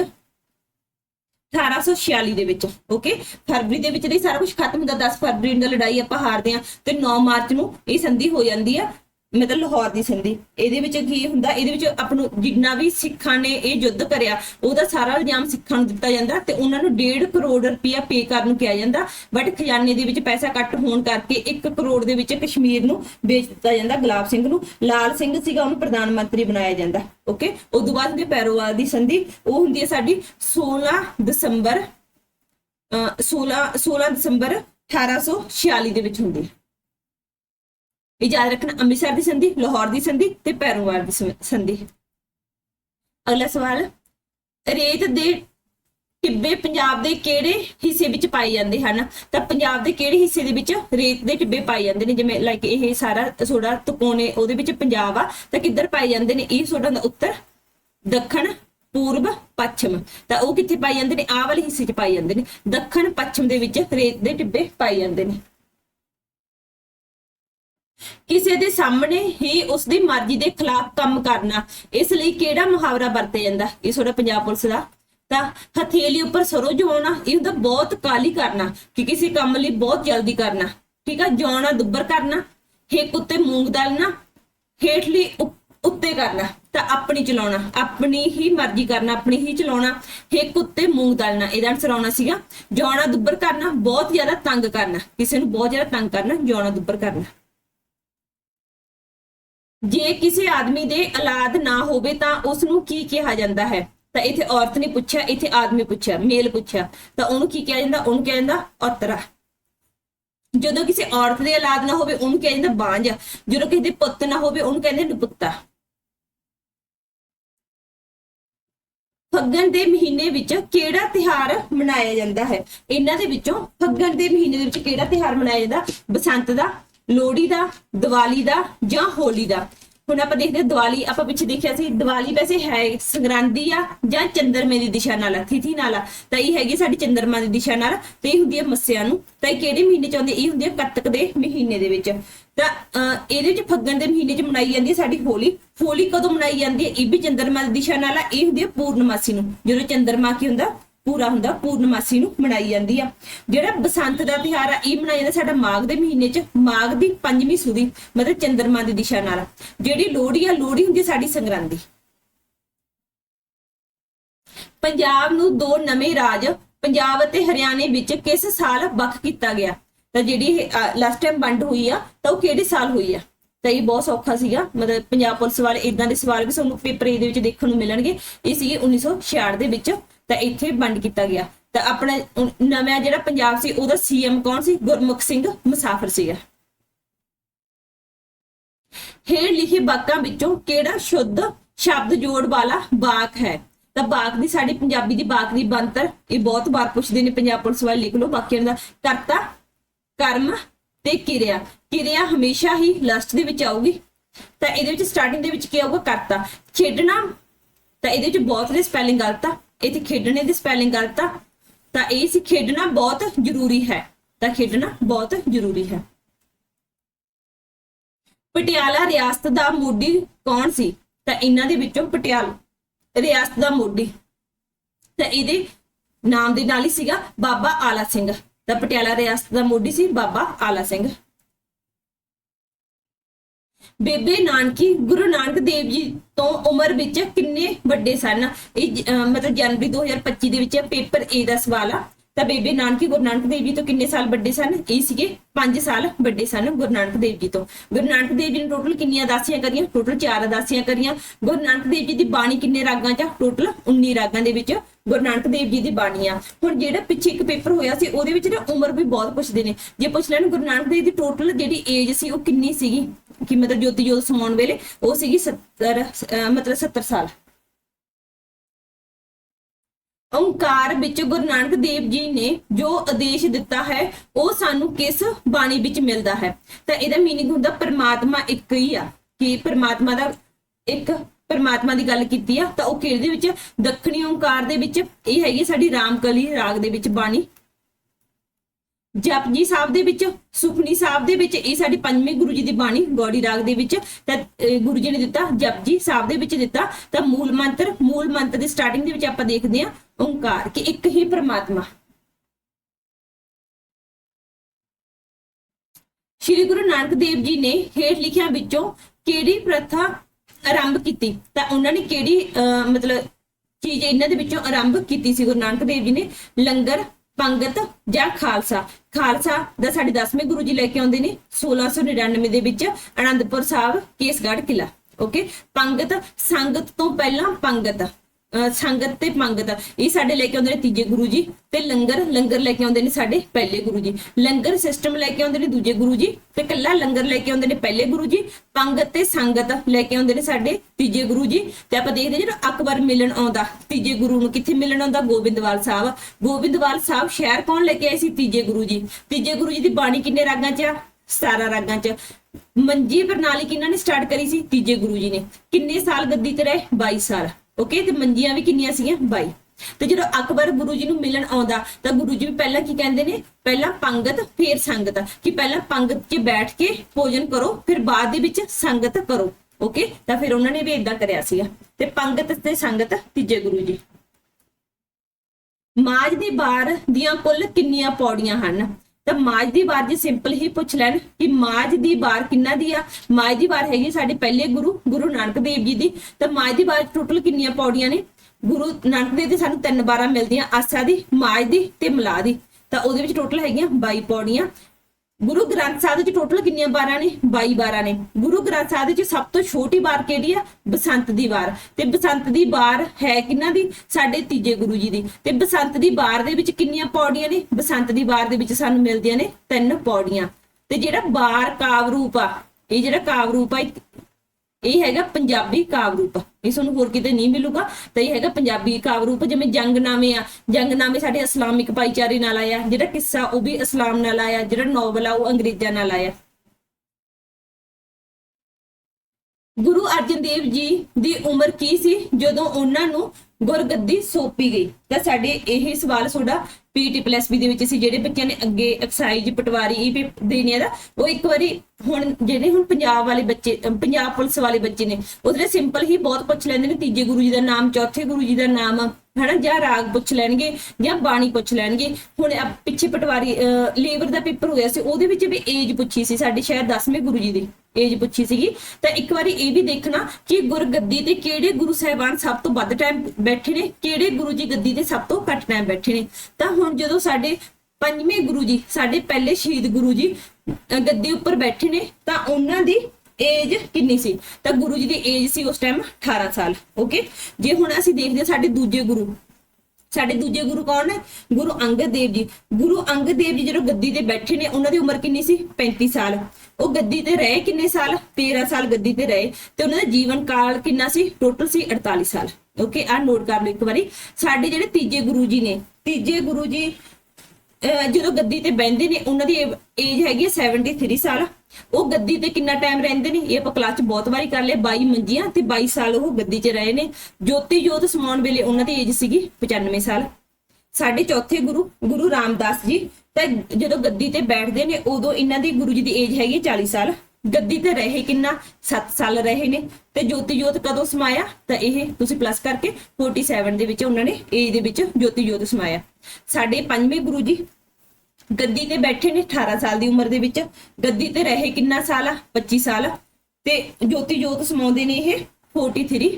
1846 ਦੇ ਵਿੱਚ ਓਕੇ ਫਰਵਰੀ ਦੇ ਵਿੱਚ ਨਹੀਂ ਸਾਰਾ ਕੁਝ ਖਤਮ ਹੁੰਦਾ 10 ਫਰਵਰੀ ਨੂੰ ਲੜਾਈ ਆਪਾਂ ਹਾਰਦੇ ਆ ਤੇ 9 ਮਾਰਚ ਨੂੰ ਇਹ ਸੰਧੀ ਹੋ ਜਾਂਦੀ ਆ। ਮਤਲਬ ਲਾਹੌਰ ਦੀ ਸੰਧੀ। ਇਹਦੇ ਵਿੱਚ ਕੀ ਹੁੰਦਾ, ਇਹਦੇ ਵਿੱਚ ਆਪ ਨੂੰ ਜਿੰਨਾ ਵੀ ਸਿੱਖਾਂ ਨੇ ਇਹ ਯੁੱਧ ਕਰਿਆ ਉਹਦਾ ਸਾਰਾ ਇਲਜ਼ਾਮ ਸਿੱਖਾਂ ਨੂੰ ਦਿੱਤਾ ਜਾਂਦਾ ਤੇ ਉਹਨਾਂ ਨੂੰ 1.5 ਕਰੋੜ ਰੁਪਇਆ ਪੇ ਕਰਨ ਨੂੰ ਕਿਹਾ ਜਾਂਦਾ। ਬਟ ਖਜ਼ਾਨੇ ਦੇ ਵਿੱਚ ਪੈਸਾ ਕੱਟ ਹੋਣ ਕਰਕੇ 1 ਕਰੋੜ ਦੇ ਵਿੱਚ ਕਸ਼ਮੀਰ ਨੂੰ ਵੇਚ ਦਿੱਤਾ ਜਾਂਦਾ, ਗੁਲਾਬ ਸਿੰਘ ਨੂੰ। ਲਾਲ ਸਿੰਘ ਸੀਗਾ ਉਹਨੂੰ ਪ੍ਰਧਾਨ ਮੰਤਰੀ ਬਣਾਇਆ ਜਾਂਦਾ ਓਕੇ ਉਸ ਤੋਂ ਬਾਅਦ ਹੁੰਦੀ ਪੈਰੋਵਾਲ ਦੀ ਸੰਧੀ। ਉਹ ਹੁੰਦੀ ਹੈ ਸਾਡੀ 16 ਦਸੰਬਰ, ਅਹ 16 16 ਦਸੰਬਰ 1846 ਦੇ ਵਿੱਚ ਹੁੰਦੀ ਹੈ। ਇਹ ਯਾਦ ਰੱਖਣਾ, ਅੰਮ੍ਰਿਤਸਰ ਦੀ ਸੰਧੀ, ਲਾਹੌਰ ਦੀ ਸੰਧੀ ਤੇ ਪੈਰੋਵਾਲ ਦੀ ਸੰਧੀ। ਅਗਲਾ ਸਵਾਲ, ਰੇਤ ਦੇ ਟਿੱਬੇ ਪੰਜਾਬ ਦੇ ਕਿਹੜੇ ਹਿੱਸੇ ਵਿੱਚ ਪਾਏ ਜਾਂਦੇ ਹਨ? ਤਾਂ ਪੰਜਾਬ ਦੇ ਕਿਹੜੇ ਹਿੱਸੇ ਦੇ ਵਿੱਚ ਰੇਤ ਦੇ ਟਿੱਬੇ ਪਾਏ ਜਾਂਦੇ ਨੇ? ਜਿਵੇਂ ਲਾਈਕ ਇਹ ਸਾਰਾ ਥੋੜਾ ਤਕੋਨੇ ਉਹਦੇ ਵਿੱਚ ਪੰਜਾਬ ਆ, ਤਾਂ ਕਿੱਧਰ ਪਾਏ ਜਾਂਦੇ ਨੇ? ਇਹ ਤੁਹਾਡਾ ਹੁੰਦਾ ਉੱਤਰ, ਦੱਖਣ, ਪੂਰਬ, ਪੱਛਮ। ਤਾਂ ਉਹ ਕਿੱਥੇ ਪਾਏ ਜਾਂਦੇ ਨੇ? ਆਹ ਵਾਲੇ ਹਿੱਸੇ 'ਚ ਪਾਏ ਜਾਂਦੇ ਨੇ। ਦੱਖਣ, ਪੱਛਮ ਦੇ ਵਿੱਚ ਰੇਤ ਦੇ ਟਿੱਬੇ ਪਾਏ ਜਾਂਦੇ ਨੇ। ਕਿਸੇ ਦੇ ਸਾਹਮਣੇ ਹੀ ਉਸ ਦੀ ਮਰਜ਼ੀ ਦੇ ਖਿਲਾਫ ਕੰਮ ਕਰਨਾ। ਇਸ ਲਈ ਕਿਹੜਾ ਮੁਹਾਵਰਾ ਵਰਤਿਆ ਜਾਂਦਾ? ਇਹ ਤੁਹਾਡਾ ਪੰਜਾਬ ਪੁਲਿਸ ਦਾ। ਤਾਂ ਹਥੇਲੀ ਉੱਪਰ ਸਰੋਂ ਜਵਾਉਣਾ ਇਹਦਾ ਬਹੁਤ ਕਾਲੀ ਕਰਨਾ, ਕਿ ਕਿਸੇ ਕੰਮ ਲਈ ਬਹੁਤ ਜਲਦੀ ਕਰਨਾ। ਠੀਕ ਆ ਜੌਣਾ ਦੁੱਬਰ ਕਰਨਾ, ਹਿੱਕ ਉੱਤੇ ਮੂੰਗ ਦਲਣਾ ਹੇਠਲੀ ਉੱਤੇ ਕਰਨਾ, ਤਾਂ ਆਪਣੀ ਚਲਾਉਣਾ, ਆਪਣੀ ਹੀ ਮਰਜ਼ੀ ਕਰਨਾ, ਆਪਣੀ ਹੀ ਚਲਾਉਣਾ, ਹਿੱਕ ਉੱਤੇ ਮੂੰਗ ਦਲਣਾ ਇਹਦਾ ਆਨਸਰ ਆਉਣਾ ਸੀਗਾ। ਜੌਣਾ ਦੁੱਬਰ ਕਰਨਾ, ਬਹੁਤ ਜ਼ਿਆਦਾ ਤੰਗ ਕਰਨਾ, ਕਿਸੇ ਨੂੰ ਬਹੁਤ ਜ਼ਿਆਦਾ ਤੰਗ ਕਰਨਾ ਜੌਣਾ ਦੁੱਬਰ ਕਰਨਾ। ਜੇ ਕਿਸੇ ਆਦਮੀ ਦੇ ਔਲਾਦ ਨਾ ਹੋਵੇ ਤਾਂ ਉਸ ਨੂੰ ਕੀ ਕਿਹਾ ਜਾਂਦਾ ਹੈ? ਤਾਂ ਇੱਥੇ ਔਰਤ ਨੇ ਪੁੱਛਿਆ, ਇੱਥੇ ਆਦਮੀ ਪੁੱਛਿਆ, ਮੇਲ ਪੁੱਛਿਆ। ਤਾਂ ਉਹਨੂੰ ਕੀ ਕਿਹਾ ਜਾਂਦਾ? ਉਹਨੂੰ ਕਿਹਾ ਜਾਂਦਾ ਔਤਰਾ। ਜਦੋਂ ਕਿਸੇ ਔਰਤ ਦੇ ਔਲਾਦ ਨਾ ਹੋਵੇ, ਉਹਨੂੰ ਕਿਹਾ ਜਾਂਦਾ ਬਾਂਝ। ਜਦੋਂ ਕਿਸੇ ਦੇ ਪੁੱਤ ਨਾ ਹੋਵੇ, ਉਹਨੂੰ ਕਹਿੰਦੇ ਨਪੁੱਤਾ ਫੱਗਣ ਦੇ ਮਹੀਨੇ ਵਿੱਚ ਕਿਹੜਾ ਤਿਹਾਰ ਮਨਾਇਆ ਜਾਂਦਾ ਹੈ? ਇਹਨਾਂ ਦੇ ਵਿੱਚੋਂ ਫੱਗਣ ਦੇ ਮਹੀਨੇ ਦੇ ਵਿੱਚ ਕਿਹੜਾ ਤਿਹਾਰ ਮਨਾਇਆ ਜਾਂਦਾ? ਬਸੰਤ ਦਾ ਲੋਹੜੀ ਦਾ ਦੀਵਾਲੀ ਦਾ ਜਾਂ ਹੋਲੀ ਦਾ? ਹੁਣ ਆਪਾਂ ਦੇਖਦੇ ਹਾਂ ਦੀਵਾਲੀ ਆਪਾਂ ਪਿੱਛੇ ਦੇਖਿਆ ਸੀ ਦੀਵਾਲੀ ਵੈਸੇ ਹੈ ਸੰਗਰਾਂਦੀ ਆ ਜਾਂ ਚੰਦਰਮੇ ਦੀ ਦਿਸ਼ਾ ਨਾਲ ਆ ਤਿਥੀ ਨਾਲ ਆ। ਤਾਂ ਇਹ ਹੈਗੀ ਸਾਡੀ ਚੰਦਰਮਾ ਦੀ ਦਿਸ਼ਾ ਨਾਲ ਤੇ ਇਹ ਹੁੰਦੀ ਹੈ ਮੱਸਿਆ ਨੂੰ। ਤਾਂ ਇਹ ਕਿਹੜੇ ਮਹੀਨੇ ਚ ਆਉਂਦੀ ਹੈ? ਇਹ ਹੁੰਦੀ ਹੈ ਕੱਤਕ ਦੇ ਮਹੀਨੇ ਦੇ ਵਿੱਚ। ਤਾਂ ਅਹ, ਇਹਦੇ ਵਿੱਚ ਫੱਗਣ ਦੇ ਮਹੀਨੇ ਚ ਮਨਾਈ ਜਾਂਦੀ ਹੈ ਸਾਡੀ ਹੋਲੀ। ਹੋਲੀ ਕਦੋਂ ਮਨਾਈ ਜਾਂਦੀ ਹੈ ਇਹ ਵੀ ਚੰਦਰਮਾ ਦੀ ਦਿਸ਼ਾ ਨਾਲ ਆ ਇਹ ਹੁੰਦੀ ਹੈ ਪੂਰਨਮਾਸੀ ਨੂੰ। ਜਦੋਂ ਚੰਦਰਮਾ ਕੀ ਹੁੰਦਾ? ਪੂਰਾ ਹੁੰਦਾ, ਪੂਰਨਮਾਸੀ ਨੂੰ ਮਨਾਈ ਜਾਂਦੀ ਆ। ਜਿਹੜਾ ਬਸੰਤ ਦਾ ਤਿਉਹਾਰ ਆ, ਇਹ ਮਨਾਇਆ ਜਾਂਦਾ ਸਾਡਾ ਮਾਘ ਦੇ ਮਹੀਨੇ 'ਚ, ਮਾਘ ਦੀ ਪੰਜਵੀਂ ਸੁਦੀ, ਮਤਲਬ ਚੰਦਰਮਾ ਦੀ ਦਿਸ਼ਾ ਨਾਲ। ਜਿਹੜੀ ਲੋਹੜੀ ਆ, ਲੋਹੜੀ ਹੁੰਦੀ ਸਾਡੀ ਸੰਗਰਾਂਦੀ। ਪੰਜਾਬ ਨੂੰ ਦੋ ਨਵੇਂ ਰਾਜ, ਪੰਜਾਬ ਅਤੇ ਹਰਿਆਣੇ ਵਿੱਚ ਕਿਸ ਸਾਲ ਵੱਖ ਕੀਤਾ ਗਿਆ? ਤਾਂ ਜਿਹੜੀ ਲਾਸਟ ਟਾਈਮ ਵੰਡ ਹੋਈ ਆ, ਤਾਂ ਉਹ ਕਿਹੜੇ ਸਾਲ ਹੋਈ ਆ? ਤਾਂ ਇਹ ਬਹੁਤ ਸੌਖਾ ਸੀਗਾ, ਮਤਲਬ ਪੰਜਾਬ ਪੁਲਿਸ ਵਾਲੇ ਇਦਾਂ ਦੇ ਸਵਾਲ ਵੀ ਤੁਹਾਨੂੰ ਪੇਪਰ ਦੇ ਵਿੱਚ ਦੇਖਣ ਨੂੰ ਮਿਲਣਗੇ। ਇਹ ਸੀਗੇ 1966 ਦੇ ਵਿੱਚ ਤਾਂ ਇੱਥੇ ਵੰਡ ਕੀਤਾ ਗਿਆ। ਤਾਂ ਆਪਣਾ ਨਵਾਂ ਜਿਹੜਾ ਪੰਜਾਬ ਸੀ, ਉਹਦਾ ਸੀਐਮ ਕੌਣ ਸੀ? ਗੁਰਮੁਖ ਸਿੰਘ ਮੁਸਾਫਰ ਸੀਗਾ। ਹੇਠ ਲਿਖੇ ਵਾਕਾਂ ਵਿੱਚੋਂ ਕਿਹੜਾ ਸ਼ੁੱਧ ਸ਼ਬਦ ਜੋੜ ਵਾਲਾ ਵਾਕ ਹੈ? ਤਾਂ ਵਾਕ ਦੀ ਸਾਡੀ ਪੰਜਾਬੀ ਦੀ ਵਾਕ ਦੀ ਬੰਤਰ ਇਹ ਬਹੁਤ ਵਾਰ ਪੁੱਛਦੇ ਨੇ ਪੰਜਾਬ ਪੁਲਿਸ ਵਾਲੇ, ਲਿਖ ਲਓ ਬਾਕੀਆਂ ਦਾ। ਕਰਤਾ, ਕਰਮ ਤੇ ਕਿਰਿਆ। ਕਿਰਿਆ ਹਮੇਸ਼ਾ ਹੀ ਲਾਸਟ ਦੇ ਵਿੱਚ ਆਊਗੀ। ਤਾਂ ਇਹਦੇ ਵਿੱਚ ਸਟਾਰਟਿੰਗ ਦੇ ਵਿੱਚ ਕੀ ਆਊਗਾ? ਕਰਤਾ। ਖੇਡਣਾ, ਤਾਂ ਇਹਦੇ ਵਿੱਚ ਬਹੁਤ ਦੇ ਸਪੈਲਿੰਗ ਗਲਤ ਆ। ਇੱਥੇ ਖੇਡਣੇ ਦੀ ਸਪੈਲਿੰਗ ਕਰਤਾ ਤਾਂ ਇਹ ਸੀ ਖੇਡਣਾ ਬਹੁਤ ਜ਼ਰੂਰੀ ਹੈ, ਤਾਂ ਖੇਡਣਾ ਬਹੁਤ ਜ਼ਰੂਰੀ ਹੈ। ਪਟਿਆਲਾ ਰਿਆਸਤ ਦਾ ਮੋਢੀ ਕੌਣ ਸੀ? ਤਾਂ ਇਹਨਾਂ ਦੇ ਵਿੱਚੋਂ ਪਟਿਆਲਾ, ਰਿਆਸਤ ਦਾ ਮੋਢੀ। ਤਾਂ ਇਹਦੇ ਨਾਮ ਦੇ ਨਾਲ ਹੀ ਸੀਗਾ ਬਾਬਾ ਆਲਾ ਸਿੰਘ। ਤਾਂ ਪਟਿਆਲਾ ਰਿਆਸਤ ਦਾ ਮੋਢੀ ਸੀ ਬਾਬਾ ਆਲਾ ਸਿੰਘ। ਬੇਬੇ ਨਾਨਕੀ, ਗੁਰੂ ਨਾਨਕ ਦੇਵ ਜੀ ਤੋਂ ਉਮਰ ਵਿੱਚ ਕਿੰਨੇ ਵੱਡੇ ਸਨ? ਇਹ ਜ- ਅਹ, ਮਤਲਬ ਜਨਵਰੀ 2025 ਦੇ ਵਿੱਚ ਪੇਪਰ ਏ ਦਾ ਸਵਾਲ ਆ। ਤਾਂ ਬੇਬੇ ਨਾਨਕੀ ਗੁਰੂ ਨਾਨਕ ਦੇਵ ਜੀ ਤੋਂ ਕਿੰਨੇ ਸਾਲ ਵੱਡੇ ਸਨ? ਇਹ ਸੀਗੇ 5 ਸਾਲ ਵੱਡੇ ਸਨ ਗੁਰੂ ਨਾਨਕ ਦੇਵ ਜੀ ਤੋਂ। ਗੁਰੂ ਨਾਨਕ ਦੇਵ ਜੀ ਨੇ ਟੋਟਲ ਕਿੰਨੀਆਂ ਦਾਸੀਆਂ ਕਰੀਆਂ? ਟੋਟਲ 4 ਦਾਸੀਆਂ ਕਰੀਆਂ। ਗੁਰੂ ਨਾਨਕ ਦੇਵ ਜੀ ਦੀ ਬਾਣੀ ਕਿੰਨੇ ਰਾਗਾਂ 'ਚ ਟੋਟਲ 19 ਰਾਗਾਂ ਦੇ ਵਿੱਚ ਗੁਰੂ ਨਾਨਕ ਦੇਵ ਜੀ ਦੀ ਬਾਣੀ ਆ। ਹੁਣ ਜਿਹੜਾ ਪਿੱਛੇ ਇੱਕ ਪੇਪਰ ਹੋਇਆ ਸੀ, ਉਹਦੇ ਵਿੱਚ ਨਾ ਉਮਰ ਵੀ ਬਹੁਤ ਪੁੱਛਦੇ ਨੇ। ਜੇ ਪੁੱਛ ਲੈਣ, ਗੁਰੂ ਨਾਨਕ ਦੇਵ ਦੀ ਟੋਟਲ ਜਿਹੜੀ ਏਜ ਸੀ, ਉਹ ਕਿੰਨੀ ਸੀਗੀ? ਕਿ ਮਤਲਬ ਜੋਤੀ ਜੋਤ ਸਮਾਉਣ ਵੇਲੇ, ਉਹ ਸੀਗੀ 70 ਮਤਲਬ 70 ਸਾਲ। ਓੰਕਾਰ ਵਿੱਚ ਗੁਰੂ ਨਾਨਕ ਦੇਵ ਜੀ ਨੇ ਜੋ ਆਦੇਸ਼ ਦਿੱਤਾ ਹੈ, ਉਹ ਸਾਨੂੰ ਕਿਸ ਬਾਣੀ ਵਿੱਚ ਮਿਲਦਾ ਹੈ? ਤਾਂ ਇਹਦਾ ਮੀਨਿੰਗ ਹੁੰਦਾ ਪਰਮਾਤਮਾ ਇੱਕ ਹੀ ਆ। ਕਿ ਪਰਮਾਤਮਾ ਦਾ ਇੱਕ ਪਰਮਾਤਮਾ ਦੀ ਗੱਲ ਕੀਤੀ ਆ, ਤਾਂ ਉਹ ਕਿਹਦੇ ਵਿੱਚ? ਦੱਖਣੀ ਓੰਕਾਰ ਦੇ ਵਿੱਚ। ਇਹ ਹੈਗੀ ਸਾਡੀ ਰਾਮਕਲੀ ਰਾਗ ਦੇ ਵਿੱਚ ਬਾਣੀ। ਜਪਜੀ ਸਾਹਿਬ ਦੇ ਵਿੱਚ ਸੁਖਨੀ ਸਾਹਿਬ ਦੇ ਵਿੱਚ ਇਹ ਸਾਡੀ ਪੰਜਵੇਂ ਗੁਰੂ ਜੀ ਦੀ ਬਾਣੀ ਗੋੜੀ ਰਾਗ ਦੇ ਵਿੱਚ ਤਾਂ ਗੁਰੂ ਜੀ ਨੇ ਦਿੱਤਾ ਜਪਜੀ ਸਾਹਿਬ ਦੇ ਵਿੱਚ ਦਿੱਤਾ ਤਾਂ ਮੂਲ ਮੰਤਰ ਮੂਲ ਮੰਤਰ ਦੀ ਸਟਾਰਟਿੰਗ ਦੇ ਵਿੱਚ ਆਪਾਂ ਦੇਖਦੇ ਹਾਂ ਓੰਕਾਰ ਕਿ ਇੱਕ ਹੀ ਪ੍ਰਮਾਤਮਾ। ਸ਼੍ਰੀ ਗੁਰੂ ਨਾਨਕ ਦੇਵ ਜੀ ਨੇ ਹੇਠ ਲਿਖਿਆਂ ਵਿੱਚੋਂ ਕਿਹੜੀ ਪ੍ਰਥਾ ਆਰੰਭ ਕੀਤੀ? ਤਾਂ ਉਹਨਾਂ ਨੇ ਕਿਹੜੀ ਅਹ, ਮਤਲਬ ਚੀਜ਼ ਇਹਨਾਂ ਦੇ ਵਿੱਚੋਂ ਆਰੰਭ ਕੀਤੀ ਸੀ? ਗੁਰੂ ਨਾਨਕ ਦੇਵ ਜੀ ਨੇ ਲੰਗਰ ਪੰਗਤ ਜਾਂ ਖਾਲਸਾ। ਖਾਲਸਾ ਦਾ ਸਾਡੇ 10ਵੇਂ ਗੁਰੂ ਜੀ ਲੈ ਕੇ ਆਉਂਦੇ ਨੇ 1699 ਦੇ ਵਿੱਚ ਅਨੰਦਪੁਰ ਸਾਹਿਬ, ਕੇਸਗੜ੍ਹ ਕਿਲਾ ਓਕੇ? ਪੰਗਤ, ਸੰਗਤ ਤੋਂ ਪਹਿਲਾਂ ਪੰਗਤ। ਸੰਗਤ ਤੇ ਪੰਗਤ। ਇਹ ਸਾਡੇ ਲੈ ਕੇ ਆਉਂਦੇ ਨੇ ਤੀਜੇ ਗੁਰੂ ਜੀ ਤੇ ਲੰਗਰ ਲੰਗਰ ਲੈ ਕੇ ਆਉਂਦੇ ਨੇ ਸਾਡੇ ਪਹਿਲੇ ਗੁਰੂ ਜੀ। ਲੰਗਰ ਸਿਸਟਮ ਲੈ ਕੇ ਆਉਂਦੇ ਨੇ ਦੂਜੇ ਗੁਰੂ ਜੀ ਤੇ ਕੱਲਾ ਲੰਗਰ ਲੈ ਕੇ ਆਉਂਦੇ ਨੇ ਪਹਿਲੇ ਗੁਰੂ ਜੀ। ਪੰਗਤ ਤੇ ਸੰਗਤ ਲੈ ਕੇ ਆਉਂਦੇ ਨੇ ਸਾਡੇ ਤੀਜੇ ਗੁਰੂ ਜੀ ਤੇ ਆਪਾਂ ਦੇਖਦੇ ਹਾਂ ਜਦੋਂ ਅਕਬਰ ਮਿਲਣ ਆਉਂਦਾ, ਤੀਜੇ ਗੁਰੂ ਨੂੰ ਕਿੱਥੇ ਮਿਲਣ ਆਉਂਦਾ? ਗੋਬਿੰਦਵਾਲ ਸਾਹਿਬ। ਗੋਬਿੰਦਵਾਲ ਸਾਹਿਬ ਸ਼ਹਿਰ ਕੌਣ ਲੈ ਕੇ ਆਏ ਸੀ? ਤੀਜੇ ਗੁਰੂ ਜੀ। ਤੀਜੇ ਗੁਰੂ ਜੀ ਦੀ ਬਾਣੀ ਕਿੰਨੇ ਰਾਗਾਂ 'ਚ ਆ? 17 ਰਾਗਾਂ 'ਚ। ਮੰਜੀ ਪ੍ਰਣਾਲੀ ਕਿਹਨਾਂ ਨੇ ਸਟਾਰਟ ਕਰੀ ਸੀ? ਤੀਜੇ ਗੁਰੂ ਜੀ ਨੇ। ਕਿੰਨੇ ਸਾਲ ਗੱਦੀ ਤੇ ਰਹੇ? 22 ਸਾਲ। ਓਕੇ ਤੇ ਮੰਜੀਆਂ ਵੀ ਕਿੰਨੀਆਂ ਸੀਗੀਆਂ? 22 ਤੇ ਜਦੋਂ ਅਕਬਰ ਗੁਰੂ ਜੀ ਨੂੰ ਮਿਲਣ ਆਉਂਦਾ, ਤਾਂ ਗੁਰੂ ਜੀ ਵੀ ਪਹਿਲਾਂ ਕੀ ਕਹਿੰਦੇ ਨੇ? ਪਹਿਲਾਂ ਪੰਗਤ, ਫਿਰ ਸੰਗਤ। ਕਿ ਪਹਿਲਾਂ ਪੰਗਤ 'ਚ ਬੈਠ ਕੇ ਭੋਜਨ ਕਰੋ, ਫਿਰ ਬਾਅਦ ਦੇ ਵਿੱਚ ਸੰਗਤ ਕਰੋ। ਓਕੇ ਤਾਂ ਫਿਰ ਉਹਨਾਂ ਨੇ ਵੀ ਇਦਾਂ ਕਰਿਆ ਸੀਗਾ। ਤੇ ਪੰਗਤ ਤੇ ਸੰਗਤ, ਤੀਜੇ ਗੁਰੂ ਜੀ। ਮਾਜ ਦੇ ਬਾਰ ਦੀਆਂ ਕੁੱਲ ਕਿੰਨੀਆਂ ਪੌੜੀਆਂ ਹਨ? ਤਾਂ ਮਾਜ ਦੀ ਵਾਰ ਜੀ ਸਿੰਪਲ ਹੀ ਪੁੱਛ ਲੈਣ ਕਿ ਮਾਜ ਦੀ ਵਾਰ ਕਿੰਨਾ ਦੀ ਆ? ਮਾਜ ਦੀ ਵਾਰ ਹੈਗੀ ਸਾਡੇ ਪਹਿਲੇ ਗੁਰੂ ਗੁਰੂ ਨਾਨਕ ਦੇਵ ਜੀ ਦੀ। ਤਾਂ ਮਾਜ ਦੀ ਵਾਰ ਟੋਟਲ ਕਿੰਨੀਆਂ ਪੌੜੀਆਂ ਨੇ? ਗੁਰੂ ਨਾਨਕ ਦੇਵ ਦੀ ਸਾਨੂੰ ਤਿੰਨ ਬਾਰਾਂ ਮਿਲਦੀਆਂ, ਆਸਾ ਦੀ ਮਾਜ ਦੀ ਤੇ ਮਲਾ ਦੀ। ਤਾਂ ਉਹਦੇ ਵਿੱਚ ਟੋਟਲ ਹੈਗੀਆਂ 22 ਪੌੜੀਆਂ। ਗੁਰੂ ਗ੍ਰੰਥ ਸਾਹਿਬ ਵਿੱਚ ਟੋਟਲ ਕਿੰਨੀਆਂ ਬਾਰਾਂ ਨੇ? 22 ਬਾਰਾਂ ਨੇ। ਗੁਰੂ ਗ੍ਰੰਥ ਸਾਹਿਬ ਵਿੱਚ ਸਭ ਤੋਂ ਛੋਟੀ ਬਾਰ ਕਿਹੜੀ ਆ? ਬਸੰਤ ਦੀ ਬਾਰ ਤੇ ਬਸੰਤ ਦੀ ਬਾਰ ਹੈ ਕਿੰਨਾ ਦੀ? ਸਾਡੇ ਤੀਜੇ ਗੁਰੂ ਜੀ ਦੀ। ਤੇ ਬਸੰਤ ਦੀ ਬਾਰ ਦੇ ਵਿੱਚ ਕਿੰਨੀਆਂ ਪੌੜੀਆਂ ਨੇ? ਬਸੰਤ ਦੀ ਬਾਰ ਦੇ ਵਿੱਚ ਸਾਨੂੰ ਮਿਲਦੀਆਂ ਨੇ ਤਿੰਨ ਪੌੜੀਆਂ। ਤੇ ਜਿਹੜਾ ਬਾਰ ਕਾਵ ਰੂਪ ਆ, ਇਹ ਜਿਹੜਾ ਕਾਵ ਰੂਪ ਆ ਇਹ- ਹੈਗਾ ਪੰਜਾਬੀ ਕਾਵ ਰੂਪ। ਇਹ ਤੁਹਾਨੂੰ ਹੋਰ ਕਿਤੇ ਨਹੀਂ ਮਿਲੂਗਾ। ਤਾਂ ਇਹ ਹੈਗਾ ਪੰਜਾਬੀ ਕਾਵ ਰੂਪ, ਜਿਵੇਂ ਜੰਗਨਾਮੇ ਆ। ਜੰਗਨਾਮੇ ਸਾਡੇ ਇਸਲਾਮਿਕ ਭਾਈਚਾਰੇ ਨਾਲ ਆਇਆ। ਜਿਹੜਾ ਕਿੱਸਾ, ਉਹ ਵੀ ਇਸਲਾਮ ਨਾਲ ਆਇਆ। ਜਿਹੜਾ ਨੋਵਲ ਆ, ਉਹ ਅੰਗਰੇਜ਼ਾਂ ਨਾਲ ਆਇਆ। ਗੁਰੂ ਅਰਜਨ ਦੇਵ ਜੀ ਦੀ ਉਮਰ ਕੀ ਸੀ? ਜਦੋਂ ਉਹਨਾਂ ਨੂੰ ਗੁਰਗੱਦੀ ਸੌਂਪੀ ਗਈ। ਤਾਂ ਸਾਡੇ ਇਹ ਸਵਾਲ ਤੁਹਾਡਾ ਪੀਟੀ ਪਲੱਸ ਬੀ ਦੇ ਵਿੱਚ ਸੀ, ਜਿਹੜੇ ਬੱਚਿਆਂ ਨੇ ਅੱਗੇ ਐਕਸਾਈਜ਼ ਪਟਵਾਰੀ ਇਹ ਦੇਣੇ ਦਾ ਉਹ ਇੱਕ ਵਾਰੀ ਹੁਣ ਜਿਹੜੇ ਹੁਣ ਪੰਜਾਬ ਵਾਲੇ ਬੱਚੇ ਪੰਜਾਬ ਪੁਲਿਸ ਵਾਲੇ ਬੱਚੇ ਨੇ ਉਹਦੇ ਸਿੰਪਲ ਹੀ ਬਹੁਤ ਪੁੱਛ ਲੈਂਦੇ ਨੇ, ਤੀਜੇ ਗੁਰੂ ਜੀ ਦਾ ਨਾਮ, ਚੌਥੇ ਗੁਰੂ ਜੀ ਦਾ ਨਾਮ, ਹਨਾ, ਜਾਂ ਰਾਗ ਪੁੱਛ ਲੈਣਗੇ, ਜਾਂ ਬਾਣੀ ਪੁੱਛ ਲੈਣਗੇ, ਹੁਣ ਪਿੱਛੇ ਪਟਵਾਰੀ ਲੇਬਰ ਦਾ ਪੇਪਰ ਹੋਇਆ ਸੀ, ਉਹਦੇ ਵਿੱਚ ਵੀ ਏਜ ਪੁੱਛੀ ਸੀ, ਸਾਡੇ ਸ਼ਾਇਦ 10ਵੇਂ ਗੁਰੂ ਜੀ ਦੀ ਏਜ ਪੁੱਛੀ ਸੀਗੀ, ਤਾਂ ਇੱਕ ਵਾਰੀ ਇਹ ਵੀ ਦੇਖਣਾ ਕਿ ਗੁਰਗੱਦੀ ਤੇ ਕਿਹੜੇ ਗੁਰੂ ਸਾਹਿਬਾਨ ਸਭ ਤੋਂ ਵੱਧ ਟਾਈਮ ਬੈਠੇ ਨੇ, ਕਿਹੜੇ ਗੁਰੂ ਜੀ ਗੱਦੀ ਤੇ ਸਭ ਤੋਂ ਘੱਟ ਟਾਈਮ ਬੈਠੇ ਨੇ। ਤਾਂ ਹੁਣ ਜਦੋਂ ਸਾਡੇ ਪੰਜਵੇਂ ਗੁਰੂ ਜੀ, ਸਾਡੇ ਪਹਿਲੇ ਸ਼ਹੀਦ ਗੁਰੂ ਜੀ ਗੱਦੀ ਉੱਪਰ ਬੈਠੇ ਨੇ, ਤਾਂ ਉਹਨਾਂ ਦੀ ਏਜ ਕਿੰਨੀ ਸੀ? ਤਾਂ ਗੁਰੂ ਜੀ ਦੀ ਏਜ ਸੀ ਉਸ ਟਾਈਮ 18 ਸਾਲ ਓਕੇ ਜੇ ਹੁਣ ਅਸੀਂ ਦੇਖਦੇ ਸਾਡੇ ਦੂਜੇ ਗੁਰੂ, ਸਾਡੇ ਦੂਜੇ ਗੁਰੂ ਕੌਣ ਨੇ? ਗੁਰੂ ਅੰਗਦ ਦੇਵ ਜੀ। ਗੁਰੂ ਅੰਗਦ ਦੇਵ ਜੀ ਜਦੋਂ ਗੱਦੀ ਤੇ ਬੈਠੇ ਨੇ, ਉਹਨਾਂ ਦੀ ਉਮਰ ਕਿੰਨੀ ਸੀ? 35 ਸਾਲ। ਉਹ ਗੱਦੀ ਤੇ ਰਹੇ ਕਿੰਨੇ ਸਾਲ? 13 ਸਾਲ ਗੱਦੀ ਤੇ ਰਹੇ। ਤੇ ਉਹਨਾਂ ਦਾ ਜੀਵਨ ਕਾਲ ਕਿੰਨਾ ਸੀ? ਟੋਟਲ ਸੀ 48 ਸਾਲ। ਓਕੇ ਆ ਨੋਟ ਕਰ ਲਓ ਇੱਕ ਵਾਰੀ। ਸਾਡੇ ਜਿਹੜੇ ਤੀਜੇ ਗੁਰੂ ਜੀ ਨੇ, ਤੀਜੇ ਗੁਰੂ ਜੀ ਜਦੋਂ ਗੱਦੀ ਤੇ ਬੈੰਦੇ ਨੇ, ਉਹਨਾਂ ਦੀ ਏਜ ਹੈਗੀ 73 ਸਾਲ। ਉਹ ਗੱਦੀ ਤੇ ਕਿੰਨਾ ਟਾਈਮ ਰਹਿੰਦੇ ਨੇ? ਇਹ ਆਪਾਂ ਕਲਾਸ ਚ ਬਹੁਤ ਵਾਰੀ ਕਰ ਲਿਆ 22 ਮੰਜੀਆਂ ਤੇ 22 ਸਾਲ ਉਹ ਗੱਦੀ 'ਚ ਰਹੇ ਨੇ। ਜੋਤੀ ਜੋਤ ਸਮਾਉਣ ਵੇਲੇ ਉਹਨਾਂ ਦੀ ਏਜ ਸੀਗੀ 95 ਸਾਲ। ਸਾਡੇ ਚੌਥੇ ਗੁਰੂ ਗੁਰੂ ਰਾਮਦਾਸ ਜੀ, ਤੇ ਜਦੋਂ ਗੱਦੀ ਤੇ ਬੈਠਦੇ ਨੇ, ਉਦੋਂ ਇਹਨਾਂ ਦੀ ਗੁਰੂ ਜੀ ਦੀ ਏਜ ਹੈਗੀ ਹੈ 40 ਸਾਲ। ਗੱਦੀ ਤੇ ਰਹੇ ਕਿੰਨਾ? 7 ਸਾਲ ਰਹੇ ਨੇ। ਤੇ ਜੋਤੀ ਜੋਤ ਕਦੋਂ ਸਮਾਇਆ? ਤਾਂ ਇਹ ਤੁਸੀਂ ਪਲੱਸ ਕਰਕੇ 47 ਦੇ ਵਿੱਚ ਉਹਨਾਂ ਨੇ ਏਜ ਦੇ ਵਿੱਚ ਜੋਤੀ ਜੋਤ ਸਮਾਇਆ। ਸਾਡੇ ਪੰਜਵੇਂ ਗੁਰੂ ਜੀ ਗੱਦੀ ਤੇ ਬੈਠੇ ਨੇ 18 ਸਾਲ ਦੀ ਉਮਰ ਦੇ ਵਿੱਚ। ਗੱਦੀ ਤੇ ਰਹੇ ਕਿੰਨਾ ਸਾਲ ਆ? 25 ਸਾਲ। ਤੇ ਜੋਤੀ ਜੋਤ ਸਮਾਉਂਦੇ ਨੇ ਇਹ 43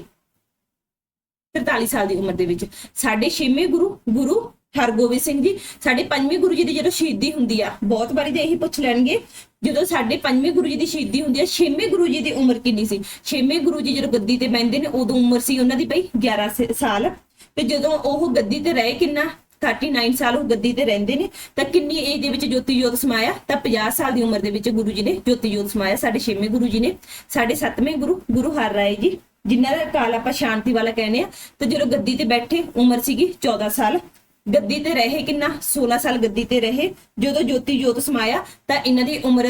43 ਸਾਲ ਦੀ ਉਮਰ ਦੇ ਵਿੱਚ। ਸਾਡੇ ਛੇਵੇਂ ਗੁਰੂ ਗੁਰੂ ਹਰਗੋਬਿੰਦ ਸਿੰਘ ਜੀ, ਸਾਡੇ ਪੰਜਵੇਂ ਗੁਰੂ ਜੀ ਦੀ ਜਦੋਂ ਸ਼ਹੀਦੀ ਹੁੰਦੀ ਆ, ਬਹੁਤ ਵਾਰੀ ਤਾਂ ਇਹੀ ਪੁੱਛ ਲੈਣਗੇ, ਜਦੋਂ ਸਾਡੇ ਪੰਜਵੇਂ ਗੁਰੂ ਜੀ ਦੀ ਸ਼ਹੀਦੀ ਹੁੰਦੀ ਆ, ਛੇਵੇਂ ਗੁਰੂ ਜੀ ਦੀ ਉਮਰ ਕਿੰਨੀ ਸੀ? ਛੇਵੇਂ ਗੁਰੂ ਜੀ ਜਦੋਂ ਗੱਦੀ ਤੇ ਬੈੰਦੇ ਨੇ, ਉਦੋਂ ਉਮਰ ਸੀ ਉਹਨਾਂ ਦੀ ਪਈ 11 ਸਾਲ। ਤੇ ਜਦੋਂ ਉਹ ਗੱਦੀ ਤੇ ਰਹੇ ਕਿੰਨਾ? 39 ਸਾਲ ਉਹ ਗੱਦੀ ਤੇ ਰਹਿੰਦੇ ਨੇ, ਤਾਂ ਕਿੰਨੀ ਏਜ ਦੇ ਵਿੱਚ ਜੋਤੀ ਜੋਤ ਸਮਾਇਆ? ਤਾਂ 50 ਸਾਲ ਦੀ ਉਮਰ ਦੇ ਵਿੱਚ ਗੁਰੂ ਜੀ ਨੇ ਜੋਤੀ ਜੋਤ ਸਮਾਇਆ ਸਾਡੇ ਛੇਵੇਂ ਗੁਰੂ ਜੀ ਨੇ। ਸਾਡੇ ਸੱਤਵੇਂ ਗੁਰੂ ਗੁਰੂ ਹਰ ਰਾਏ ਜੀ, ਜਿਨ੍ਹਾਂ ਦਾ ਕਾਲ ਆਪਾਂ ਸ਼ਾਂਤੀ ਵਾਲਾ ਕਹਿੰਦੇ ਆ। ਤੇ ਜਦੋਂ ਗੱਦੀ ਤੇ ਬੈਠੇ, ਉਮਰ ਸੀਗੀ 14 ਸਾਲ। ਗੱਦੀ ਤੇ ਰਹੇ ਕਿੰਨਾ? 16 ਸਾਲ ਗੱਦੀ ਤੇ ਰਹੇ। ਜਦੋਂ ਜੋਤੀ ਜੋਤ ਸਮਾਇਆ, ਤਾਂ ਇਹਨਾਂ ਦੀ ਉਮਰ,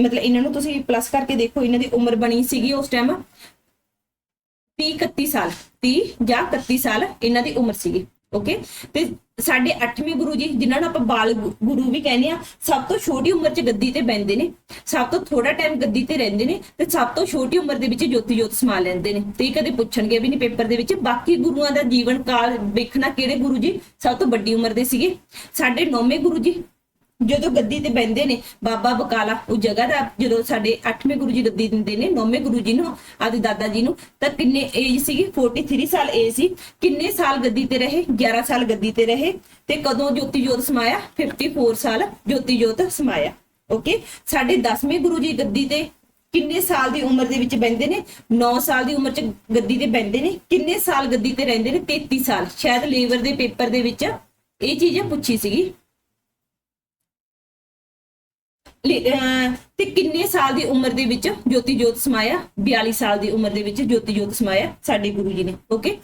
ਮਤਲਬ ਇਹਨਾਂ ਨੂੰ ਤੁਸੀਂ ਪਲੱਸ ਕਰਕੇ ਦੇਖੋ, ਇਹਨਾਂ ਦੀ ਉਮਰ ਬਣੀ ਸੀਗੀ ਉਸ ਟਾਈਮ 30 31 ਸਾਲ 30 ਜਾਂ 31 ਸਾਲ ਇਹਨਾਂ ਦੀ ਉਮਰ ਸੀਗੀ। ਓਕੇ ਤੇ ਸਾਡੇ 8ਵੇਂ ਗੁਰੂ ਜੀ, ਜਿਨ੍ਹਾਂ ਨੂੰ ਆਪਾਂ ਬਾਲ ਗੁਰੂ ਵੀ ਕਹਿੰਦੇ ਆ ਸਭ ਤੋਂ ਛੋਟੀ ਉਮਰ 'ਚ ਗੱਦੀ ਤੇ ਬੈੰਦੇ ਨੇ, ਸਭ ਤੋਂ ਥੋੜਾ ਟਾਈਮ ਗੱਦੀ ਤੇ ਰਹਿੰਦੇ ਨੇ ਤੇ ਸਭ ਤੋਂ ਛੋਟੀ ਉਮਰ ਦੇ ਵਿੱਚ ਜੋਤੀ ਜੋਤ ਸਮਾ ਲੈਂਦੇ ਨੇ। ਤੇ ਕਦੇ ਪੁੱਛਣਗੇ ਵੀ ਨਹੀਂ ਪੇਪਰ ਦੇ ਵਿੱਚ, ਬਾਕੀ ਗੁਰੂਆਂ ਦਾ ਜੀਵਨ ਕਾਲ ਵੇਖਣਾ ਕਿਹੜੇ ਗੁਰੂ ਜੀ? ਸਭ ਤੋਂ ਵੱਡੀ ਉਮਰ ਦੇ ਸੀਗੇ। ਸਾਡੇ ਨੌਵੇਂ ਗੁਰੂ ਜੀ ਜਦੋਂ ਗੱਦੀ ਤੇ ਬੈੰਦੇ ਨੇ, ਬਾਬਾ ਬਕਾਲਾ, ਉਹ ਜਗ੍ਹਾ ਦਾ, ਜਦੋਂ ਸਾਡੇ 8ਵੇਂ ਗੁਰੂ ਜੀ ਗੱਦੀ ਦਿੰਦੇ ਨੇ 9ਵੇਂ ਗੁਰੂ ਜੀ ਨੂੰ, ਆਦੇ ਦਾਦਾ ਜੀ ਨੂੰ, ਤਾਂ ਕਿੰਨੇ ਏਜ ਸੀਗੀ? 43 ਸਾਲ ਏਜ ਸੀ। ਕਿੰਨੇ ਸਾਲ ਗੱਦੀ ਤੇ ਰਹੇ? 11 ਸਾਲ ਗੱਦੀ ਤੇ ਰਹੇ। ਤੇ ਕਦੋਂ ਜੋਤੀ ਜੋਤ ਸਮਾਇਆ? 54 ਸਾਲ ਜੋਤੀ ਜੋਤ ਸਮਾਇਆ। ਓਕੇ ਸਾਡੇ 10ਵੇਂ ਗੁਰੂ ਜੀ ਗੱਦੀ ਤੇ ਕਿੰਨੇ ਸਾਲ ਦੀ ਉਮਰ ਦੇ ਵਿੱਚ ਬੈੰਦੇ ਨੇ? 9 ਸਾਲ ਦੀ ਉਮਰ ਚ ਗੱਦੀ ਤੇ ਬੈੰਦੇ ਨੇ। ਕਿੰਨੇ ਸਾਲ ਗੱਦੀ ਤੇ ਰਹਿੰਦੇ ਨੇ? 33 ਸਾਲ। ਸ਼ਾਇਦ ਲੇਬਰ ਦੇ ਪੇਪਰ ਦੇ ਵਿੱਚ ਇਹ ਚੀਜ਼ ਪੁੱਛੀ ਸੀਗੀ। ਤੇ ਕਿੰਨੇ ਸਾਲ ਦੀ ਉਮਰ ਦੇ ਵਿੱਚ ਜੋਤੀ ਜੋਤ ਸਮਾਇਆ? 42 ਸਾਲ ਦੀ ਉਮਰ ਦੇ ਵਿੱਚ ਜੋਤੀ ਜੋਤ ਸਮਾਇਆ ਸਾਡੇ ਗੁਰੂ ਜੀ ਨੇ ਓਕੇ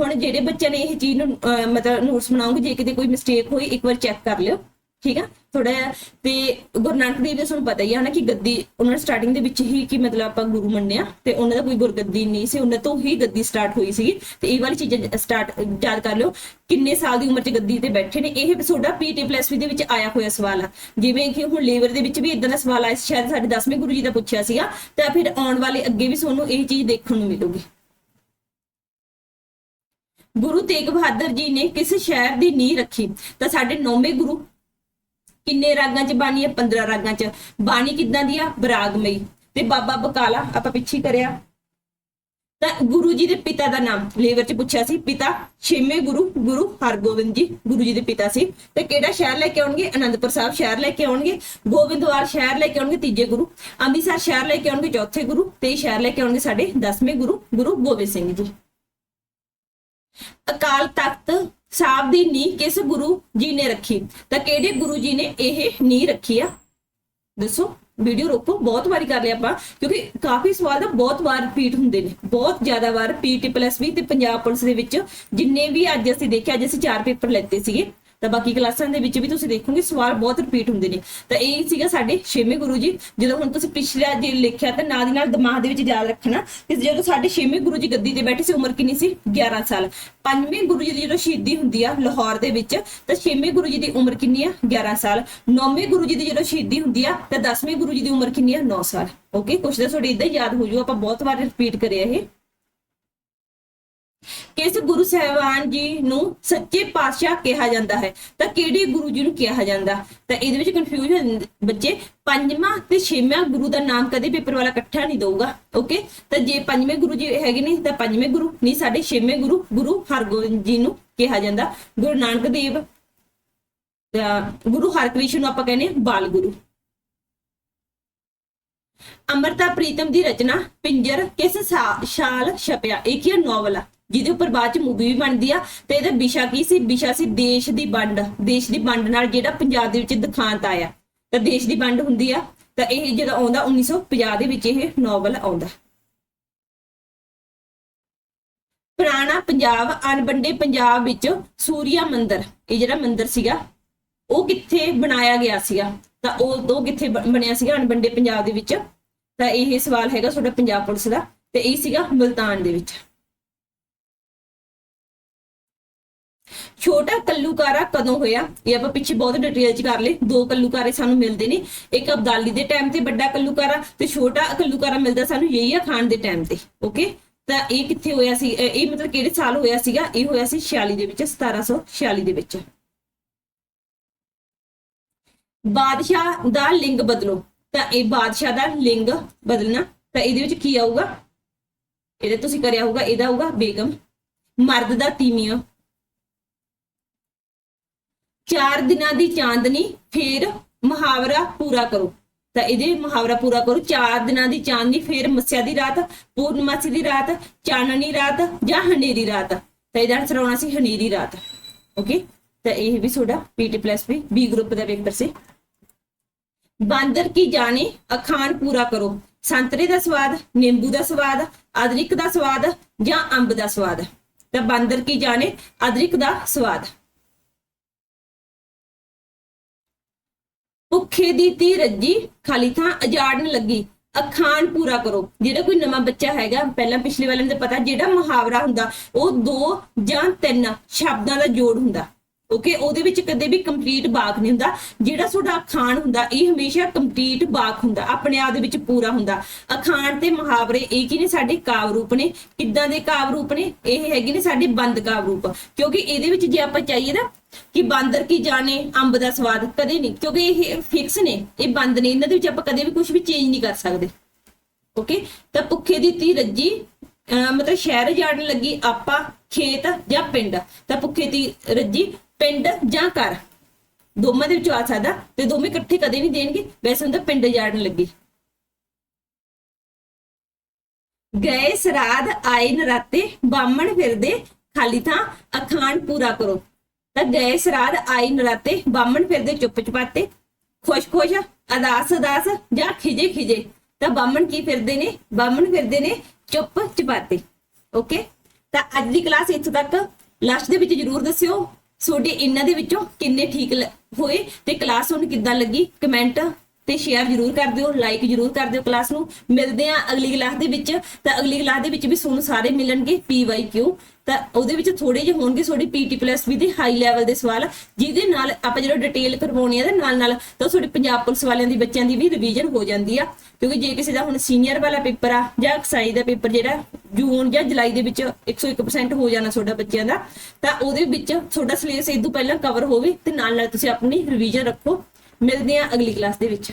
ਹੁਣ ਜਿਹੜੇ ਬੱਚਿਆਂ ਨੇ ਇਹ ਚੀਜ਼ ਨੂੰ, ਅਹ, ਮਤਲਬ ਨੋਟਸ ਬਣਾਉਂਗੇ, ਜੇ ਕਿਤੇ ਕੋਈ ਮਿਸਟੇਕ ਹੋਈ, ਇੱਕ ਵਾਰ ਚੈੱਕ ਕਰ ਲਿਓ। ਠੀਕ ਆ? ਥੋੜਾ ਤੇ ਗੁਰੂ ਨਾਨਕ ਦੇਵ ਜੀ ਤੁਹਾਨੂੰ ਪਤਾ ਹੀ ਹੈ ਨਾ ਕਿ ਗੱਦੀ ਉਹਨਾਂ ਨੇ ਸਟਾਰਟਿੰਗ ਦੇ ਵਿੱਚ ਹੀ ਕਿ ਮਤਲਬ ਆਪਾਂ ਗੁਰੂ ਮੰਨਿਆ ਤੇ ਉਹਨਾਂ ਦਾ ਕੋਈ ਗੁਰਗੱਦੀ ਨਹੀਂ ਸੀ ਉਹਨਾਂ ਤੋਂ ਹੀ ਗੱਦੀ ਸਟਾਰਟ ਹੋਈ ਸੀ ਤੇ ਇਹ ਵਾਲੀ ਚੀਜ਼ਾਂ ਸਟਾਰਟ ਯਾਦ ਕਰ ਲਿਓ ਕਿੰਨੇ ਸਾਲ ਦੀ ਉਮਰ 'ਚ ਗੱਦੀ ਤੇ ਬੈਠੇ ਨੇ ਇਹ ਤੁਹਾਡਾ ਪੀਟੀ ਪਲੱਸ ਦੇ ਵਿੱਚ ਆਇਆ ਹੋਇਆ ਸਵਾਲ ਆ। ਜਿਵੇਂ ਕਿ ਹੁਣ ਲੇਬਰ ਦੇ ਵਿੱਚ ਵੀ ਇਦਾਂ ਦਾ ਸਵਾਲ ਆਇਆ ਸੀ, ਸ਼ਾਇਦ ਸਾਡੇ 10ਵੇਂ ਗੁਰੂ ਜੀ ਦਾ ਪੁੱਛਿਆ ਸੀਗਾ ਤਾਂ ਫਿਰ ਆਉਣ ਵਾਲੇ ਅੱਗੇ ਵੀ ਤੁਹਾਨੂੰ ਇਹ ਚੀਜ਼ ਦੇਖਣ ਨੂੰ ਮਿਲੂਗੀ। ਗੁਰੂ ਤੇਗ ਬਹਾਦਰ ਜੀ ਨੇ ਕਿਸ ਸ਼ਹਿਰ ਦੀ ਨੀਂਹ ਰੱਖੀ? ਤਾਂ ਸਾਡੇ ਨੌਵੇਂ ਗੁਰੂ ਕਿੰਨੇ ਰਾਗਾਂ ਚ ਬਾਣੀ ਹੈ 15 ਰਾਗਾਂ ਚ। ਬਾਣੀ ਕਿੱਦਾਂ ਦੀ ਆ? ਬਰਾਗਮਈ ਤੇ ਬਾਬਾ ਬਕਾਲਾ, ਆਪਾਂ ਪਿੱਛੇ ਕਰਿਆ। ਤਾਂ ਗੁਰੂ ਜੀ ਦੇ ਪਿਤਾ ਦਾ ਨਾਮ, ਲੇਵਰ ਚ ਪੁੱਛਿਆ ਸੀ, ਪਿਤਾ ਛੇਵੇਂ ਗੁਰੂ ਗੁਰੂ ਹਰਗੋਬਿੰਦ ਜੀ, ਗੁਰੂ ਜੀ ਦੇ ਪਿਤਾ ਸੀ। ਤੇ ਕਿਹੜਾ ਸ਼ਹਿਰ ਲੈ ਕੇ ਆਉਣਗੇ? ਅਨੰਦਪੁਰ ਸਾਹਿਬ ਸ਼ਹਿਰ ਲੈ ਕੇ ਆਉਣਗੇ। ਗੋਬਿੰਦਵਾਲ ਸ਼ਹਿਰ ਲੈ ਕੇ ਆਉਣਗੇ, ਤੀਜੇ ਗੁਰੂ। ਅੰਮ੍ਰਿਤਸਰ ਸ਼ਹਿਰ ਲੈ ਕੇ ਆਉਣਗੇ, ਚੌਥੇ ਗੁਰੂ। ਤੇ ਸ਼ਹਿਰ ਲੈ ਕੇ ਆਉਣਗੇ ਸਾਡੇ 10ਵੇਂ ਗੁਰੂ ਗੁਰੂ ਗੋਬਿੰਦ ਸਿੰਘ ਜੀ। ਅਕਾਲ ਤਖਤ ਸਾਹਿਬ ਦੀ ਨੀਂਹ ਕਿਸ ਗੁਰੂ ਜੀ ਨੇ ਰੱਖੀ? ਤਾਂ ਕਿਹੜੇ ਗੁਰੂ ਜੀ ਨੇ ਇਹ ਨੀਂਹ ਰੱਖੀ ਆ? ਦੱਸੋ ਵੀਡੀਓ ਰੋਕੋ, ਬਹੁਤ ਵਾਰੀ ਕਰ ਲਿਆ ਆਪਾਂ, ਕਿਉਂਕਿ ਕਾਫੀ ਸਵਾਲ ਦਾ ਬਹੁਤ ਵਾਰ ਰਿਪੀਟ ਹੁੰਦੇ ਨੇ, ਬਹੁਤ ਜ਼ਿਆਦਾ ਵਾਰ ਪੀਟੀ ਪਲੱਸ ਵੀ ਤੇ ਪੰਜਾਬ ਪੁਲਿਸ ਦੇ ਵਿੱਚ ਜਿੰਨੇ ਵੀ ਅੱਜ ਅਸੀਂ ਦੇਖਿਆ, ਅੱਜ ਅਸੀਂ ਚਾਰ ਪੇਪਰ ਲੈਤੇ ਸੀਗੇ ਤਾਂ ਬਾਕੀ ਕਲਾਸਾਂ ਦੇ ਵਿੱਚ ਵੀ ਤੁਸੀਂ ਦੇਖੋਗੇ ਸਵਾਲ ਬਹੁਤ ਰਿਪੀਟ ਹੁੰਦੇ ਨੇ। ਤਾਂ ਇਹ ਸੀਗਾ ਸਾਡੇ ਛੇਵੇਂ ਗੁਰੂ ਜੀ। ਜਦੋਂ ਹੁਣ ਤੁਸੀਂ ਪਿਛਲਾ ਜੇ ਲਿਖਿਆ ਤਾਂ ਨਾਲ ਦੀ ਨਾਲ ਦਿਮਾਗ ਦੇ ਵਿੱਚ ਯਾਦ ਰੱਖਣਾ ਕਿ ਜਦੋਂ ਸਾਡੇ ਛੇਵੇਂ ਗੁਰੂ ਜੀ ਗੱਦੀ ਤੇ ਬੈਠੇ ਸੀ, ਉਮਰ ਕਿੰਨੀ ਸੀ? 11 ਸਾਲ। ਪੰਜਵੇਂ ਗੁਰੂ ਜੀ ਦੀ ਜਦੋਂ ਸ਼ਹੀਦੀ ਹੁੰਦੀ ਆ ਲਾਹੌਰ ਦੇ ਵਿੱਚ, ਤਾਂ ਛੇਵੇਂ ਗੁਰੂ ਜੀ ਦੀ ਉਮਰ ਕਿੰਨੀ ਆ? 11 ਸਾਲ। ਨੌਵੇਂ ਗੁਰੂ ਜੀ ਦੀ ਜਦੋਂ ਸ਼ਹੀਦੀ ਹੁੰਦੀ ਆ, ਤਾਂ 10ਵੇਂ ਗੁਰੂ ਜੀ ਦੀ ਉਮਰ ਕਿੰਨੀ ਆ? 9 ਸਾਲ। ਓਕੇ ਕੁਛ ਦਾ ਤੁਹਾਡੇ ਇਦਾਂ ਹੀ ਯਾਦ ਹੋ ਜੂ ਆਪਾਂ ਬਹੁਤ ਵਾਰ ਰਿਪੀਟ ਕਰਿਆ ਇਹ। ਕਿਸ ਗੁਰੂ ਸਾਹਿਬਾਨ ਜੀ ਨੂੰ ਸੱਚੇ ਪਾਤਸ਼ਾਹ ਕਿਹਾ ਜਾਂਦਾ ਹੈ? ਤਾਂ ਕਿਹੜੇ ਗੁਰੂ ਜੀ ਨੂੰ ਕਿਹਾ ਜਾਂਦਾ? ਤਾਂ ਇਹਦੇ ਵਿੱਚ ਕਨਫਿਊਜ਼ਨ ਬੱਚੇ। ਪੰਜਵਾਂ ਤੇ ਛੇਵਾਂ ਗੁਰੂ ਦਾ ਨਾਮ ਕਦੇ ਪੇਪਰ ਵਾਲਾ ਇਕੱਠਾ ਨਹੀਂ ਦਊਗਾ ਓਕੇ ਤਾਂ ਜੇ ਪੰਜਵੇਂ ਗੁਰੂ ਜੀ ਹੈਗੇ ਨੇ, ਤਾਂ ਪੰਜਵੇਂ ਗੁਰੂ, ਨਹੀਂ, ਸਾਡੇ ਛੇਵੇਂ ਗੁਰੂ ਗੁਰੂ ਹਰਗੋਬਿੰਦ ਜੀ ਨੂੰ ਕਿਹਾ ਜਾਂਦਾ। ਗੁਰੂ ਨਾਨਕ ਦੇਵ ਤਾਂ ਗੁਰੂ ਹਰਕ੍ਰਿਸ਼ਨ ਨੂੰ ਆਪਾਂ ਕਹਿੰਦੇ ਹਾਂ ਬਾਲ ਗੁਰੂ। ਅਮਰਤਾ ਪ੍ਰੀਤਮ ਦੀ ਰਚਨਾ, ਪਿੰਜਰ ਕਿਸ ਸਾਲ ਛਪਿਆ? ਇਹ ਕੀ ਨੋਵਲ। ਆ ਜਿਹਦੇ ਉੱਪਰ ਬਾਅਦ ਚ ਮੂਵੀ ਵੀ ਬਣਦੀ ਆ। ਤੇ ਇਹਦਾ ਵਿਸ਼ਾ ਕੀ ਸੀ? ਵਿਸ਼ਾ ਸੀ ਦੇਸ਼ ਦੀ ਵੰਡ। ਦੇਸ਼ ਦੀ ਵੰਡ ਨਾਲ ਜਿਹੜਾ ਪੰਜਾਬ ਦੇ ਵਿੱਚ ਦਿਖਾਂਤ ਆਇਆ। ਤਾਂ ਦੇਸ਼ ਦੀ ਵੰਡ ਹੁੰਦੀ ਆ। ਤਾਂ ਇਹ ਜਦੋਂ ਆਉਂਦਾ 1950 ਦੇ ਵਿੱਚ ਇਹ ਨੋਵਲ ਆਉਂਦਾ। ਪੁਰਾਣਾ ਪੰਜਾਬ ਅਣਵੰਡੇ ਪੰਜਾਬ ਵਿੱਚ ਸੂਰਿਆ ਮੰਦਿਰ। ਇਹ ਜਿਹੜਾ ਮੰਦਿਰ ਸੀਗਾ, ਉਹ ਕਿੱਥੇ ਬਣਾਇਆ ਗਿਆ ਸੀਗਾ? ਤਾਂ ਉਹ ਤੋਂ ਕਿੱਥੇ ਬ- ਬਣਿਆ ਸੀਗਾ ਅਣਵੰਡੇ ਪੰਜਾਬ ਦੇ ਵਿੱਚ? ਤਾਂ ਇਹ ਸਵਾਲ ਹੈਗਾ ਤੁਹਾਡਾ ਪੰਜਾਬ ਪੁਲਿਸ ਦਾ। ਤੇ ਇਹ ਸੀਗਾ ਮਲਤਾਨ ਦੇ ਵਿੱਚ। ਛੋਟਾ ਕੱਲੂਕਾਰਾ ਕਦੋਂ ਹੋਇਆ? ਇਹ ਆਪਾਂ ਪਿੱਛੇ ਬਹੁਤ ਡਿਟੇਲ ਚ ਕਰ ਲਏ। ਦੋ ਕੱਲੂਕਾਰੇ ਸਾਨੂੰ ਮਿਲਦੇ ਨੇ। ਇੱਕ ਅਬਦਾਲੀ ਦੇ ਟਾਈਮ ਤੇ ਵੱਡਾ ਕੱਲੂਕਾਰਾ ਤੇ ਛੋਟਾ ਕੱਲੂਕਾਰਾ ਮਿਲਦਾ ਸਾਨੂੰ ਯਹੀਆ ਖਾਨ ਦੇ ਟਾਈਮ ਤੇ। ਓਕੇ ਤਾਂ ਇਹ ਕਿੱਥੇ ਹੋਇਆ ਸੀ? ਇਹ ਮਤਲਬ ਕਿਹੜੇ ਸਾਲ ਹੋਇਆ ਸੀਗਾ? ਇਹ ਹੋਇਆ ਸੀ 46 ਦੇ ਵਿੱਚ 1746 ਦੇ ਵਿੱਚ। ਬਾਦਸ਼ਾਹ ਦਾ ਲਿੰਗ ਬਦਲੋ। ਤਾਂ ਇਹ ਬਾਦਸ਼ਾਹ ਦਾ ਲਿੰਗ ਬਦਲਣਾ, ਤਾਂ ਇਹਦੇ ਵਿੱਚ ਕੀ ਆਊਗਾ? ਇਹਦੇ ਤੁਸੀਂ ਕਰਿਆ ਹੋਊਗਾ, ਇਹਦਾ ਆਊਗਾ ਬੇਗਮ। ਮਰਦ ਦਾ ਤੀਮੀਆ। ਚਾਰ ਦਿਨਾਂ ਦੀ ਚਾਂਦਨੀ ਫੇਰ ਮੁਹਾਵਰਾ ਪੂਰਾ ਕਰੋ। ਤਾਂ ਇਹਦੇ ਮੁਹਾਵਰਾ ਪੂਰਾ ਕਰੋ। ਚਾਰ ਦਿਨਾਂ ਦੀ ਚਾਂਦਨੀ ਫਿਰ ਮੱਸਿਆ ਦੀ ਰਾਤ, ਪੂਰਨਮਾਸੀ ਦੀ ਰਾਤ, ਚਾਨਣੀ ਰਾਤ ਜਾਂ ਹਨੇਰੀ ਰਾਤ। ਤਾਂ ਇਹਦਾ ਆਨਸਰ ਆਉਣਾ ਸੀ ਹਨੇਰੀ ਰਾਤ। ਓਕੇ ਤਾਂ ਇਹ ਵੀ ਤੁਹਾਡਾ ਪੀਟੀ ਪਲੱਸ ਵੀ ਬੀ ਗਰੁੱਪ ਦਾ ਪੇਪਰ ਸੀ ਬਾਂਦਰ ਕੀ ਜਾਣੇ, ਅਖਾਣ ਪੂਰਾ ਕਰੋ। ਸੰਤਰੇ ਦਾ ਸਵਾਦ, ਨਿੰਬੂ ਦਾ ਸਵਾਦ, ਅਦਰਕ ਦਾ ਸਵਾਦ ਜਾਂ ਅੰਬ ਦਾ ਸਵਾਦ। ਤਾਂ ਬਾਂਦਰ ਕੀ ਜਾਣੇ, ਅਦਰਕ ਦਾ ਸਵਾਦ। ਭੁੱਖੇ ਦੀ ਤੀ ਰੱਜੀ, ਖਾਲੀ ਥਾਂ ਅਜਾੜਨ ਲੱਗੀ। ਅਖਾਣ ਪੂਰਾ ਕਰੋ। ਜਿਹੜਾ ਕੋਈ ਨਵਾਂ ਬੱਚਾ ਹੈਗਾ, ਪਹਿਲਾਂ ਪਿਛਲੇ ਵਾਲੇ ਨੂੰ ਤਾਂ ਪਤਾ, ਜਿਹੜਾ ਮੁਹਾਵਰਾ ਹੁੰਦਾ, ਉਹ ਦੋ ਜਾਂ ਤਿੰਨ ਸ਼ਬਦਾਂ ਦਾ ਜੋੜ ਹੁੰਦਾ। ਓਕੇ ਉਹਦੇ ਵਿੱਚ ਕਦੇ ਵੀ ਕੰਪਲੀਟ ਬਾਕ ਨਹੀਂ ਹੁੰਦਾ। ਜਿਹੜਾ ਤੁਹਾਡਾ ਅਖਾਣ ਹੁੰਦਾ, ਇਹ ਹਮੇਸ਼ਾ ਕੰਪਲੀਟ ਵਾਕ ਹੁੰਦਾ। ਆਪਣੇ ਆਪ ਦੇ ਵਿੱਚ ਪੂਰਾ ਹੁੰਦਾ। ਅਖਾਣ ਤੇ ਮੁਹਾਵਰੇ ਇਹ ਕੀ ਨੇ? ਸਾਡੇ ਕਾਵ ਰੂਪ ਨੇ। ਕਿੱਦਾਂ ਦੇ ਕਾਵ ਰੂਪ ਨੇ? ਇਹ ਹੈਗੇ ਨੇ ਸਾਡੇ ਬੰਦ ਕਾਵ ਰੂਪ। ਕਿਉਂਕਿ ਇਹਦੇ ਵਿੱਚ ਜੇ ਆਪਾਂ ਚਾਹੀਏ ਨਾ ਕਿ ਬਾਂਦਰ ਕੀ ਜਾਣੇ, ਅੰਬ ਦਾ ਸਵਾਦ ਕਦੇ ਨਹੀਂ। ਕਿਉਂਕਿ ਇਹ ਫਿਕਸ ਨੇ। ਇਹ ਬੰਦ ਨੇ। ਇਹਨਾਂ ਦੇ ਵਿੱਚ ਆਪਾਂ ਕਦੇ ਵੀ ਕੁਝ ਵੀ ਚੇਂਜ ਨਹੀਂ ਕਰ ਸਕਦੇ। ਓਕੇ ਤਾਂ ਭੁੱਖੇ ਦੀ ਤੀ ਰੱਜੀ, ਅਹ ਮਤਲਬ ਸ਼ਹਿਰ ਜਾਣ ਲੱਗੀ ਆਪਾਂ ਖੇਤ ਜਾਂ ਪਿੰਡ। ਤਾਂ ਭੁੱਖੇ ਦੀ ਰੱਜੀ ਪਿੰਡ ਜਾਂ ਘਰ। ਦੋਵਾਂ ਦੇ ਵਿੱਚੋਂ ਆ ਸਕਦਾ ਤੇ ਦੋਵੇਂ ਇਕੱਠੇ ਕਦੇ ਨਹੀਂ ਦੇਣਗੇ। ਵੈਸੇ ਹੁੰਦਾ ਪਿੰਡ ਜਾਣ ਲੱਗੀ। ਗਏ ਸਰਾਧ, ਆਏ ਨਰਾਤੇ, ਬਾਹਮਣ ਫਿਰਦੇ, ਖਾਲੀ ਥਾਂ ਅਖਾਣ ਪੂਰਾ ਕਰੋ। ਤਾਂ ਗਏ ਸਰਾਧ, ਆਏ ਨਰਾਤੇ, ਬਾਹਮਣ ਫਿਰਦੇ ਚੁੱਪ ਚਪਾਤੇ। ਖੁਸ਼ ਖੁਸ਼, ਅਦਾਸ ਅਦਾਸ ਜਾਂ ਖਿਜੇ ਖਿਜੇ। ਤਾਂ ਬਾਹਮਣ ਕੀ ਫਿਰਦੇ ਨੇ? ਬਾਹਮਣ ਫਿਰਦੇ ਨੇ ਚੁੱਪ ਚਪਾਤੇ। ਓਕੇ ਤਾਂ ਅੱਜ ਦੀ ਕਲਾਸ ਇੱਥੋਂ ਤੱਕ। ਲਾਸਟ ਦੇ ਵਿੱਚ ਜਰੂਰ ਦੱਸਿਓ। ਤੁਹਾਡੇ ਇਹਨਾਂ ਦੇ ਵਿੱਚੋਂ ਕਿੰਨੇ ਠੀਕ ਹੋਏ ਤੇ ਕਲਾਸ ਤੁਹਾਨੂੰ ਕਿੱਦਾਂ ਲੱਗੀ? ਕਮੈਂਟ ਤੇ ਸ਼ੇਅਰ ਜਰੂਰ ਕਰ ਦਿਓ ਲਾਈਕ ਜਰੂਰ ਕਰ ਦਿਓ ਕਲਾਸ ਨੂੰ। ਮਿਲਦੇ ਆ ਅਗਲੀ ਕਲਾਸ ਦੇ ਵਿੱਚ। ਤਾਂ ਅਗਲੀ ਕਲਾਸ ਦੇ ਵਿੱਚ ਵੀ ਤੁਹਾਨੂੰ ਸਾਰੇ ਮਿਲਣਗੇ PYQ ਤਾਂ ਉਹਦੇ ਵਿੱਚ ਥੋੜੇ ਜਿਹੇ ਹੋਣਗੇ ਤੁਹਾਡੀ PT ਪਲੱਸ ਵੀ ਦੇ ਹਾਈ ਲੈਵਲ ਦੇ ਸਵਾਲ। ਜਿਹਦੇ ਨਾਲ ਆਪਾਂ ਜਦੋਂ ਡਿਟੇਲ ਕਰਵਾਉਣੀ ਆ ਦੇ ਨਾਲ ਨਾਲ ਤਾਂ ਤੁਹਾਡੇ ਪੰਜਾਬ ਪੁਲਿਸ ਵਾਲਿਆਂ ਦੀ ਬੱਚਿਆਂ ਦੀ ਵੀ ਰਿਵੀਜ਼ਨ ਹੋ ਜਾਂਦੀ ਆ। ਕਿਉਂਕਿ ਜੇ ਕਿਸੇ ਦਾ ਹੁਣ ਸੀਨੀਅਰ ਵਾਲਾ ਪੇਪਰ ਆ ਜਾਂ ਐਕਸਾਈਜ਼ ਦਾ ਪੇਪਰ ਜਿਹੜਾ ਜੂਨ ਜਾਂ ਜੁਲਾਈ ਦੇ ਵਿੱਚ 101% ਹੋ ਜਾਣਾ ਤੁਹਾਡਾ ਬੱਚਿਆਂ ਦਾ, ਤਾਂ ਉਹਦੇ ਵਿੱਚ ਤੁਹਾਡਾ ਸਿਲੇਬਸ ਇਦੋਂ ਪਹਿਲਾਂ ਕਵਰ ਹੋਵੇ ਤੇ ਨਾਲ ਨਾਲ ਤੁਸੀਂ ਆਪਣੀ ਰਿਵੀਜ਼ਨ ਰੱਖੋ। ਮਿਲਦੇ ਆ ਅਗਲੀ ਕਲਾਸ ਦੇ ਵਿੱਚ।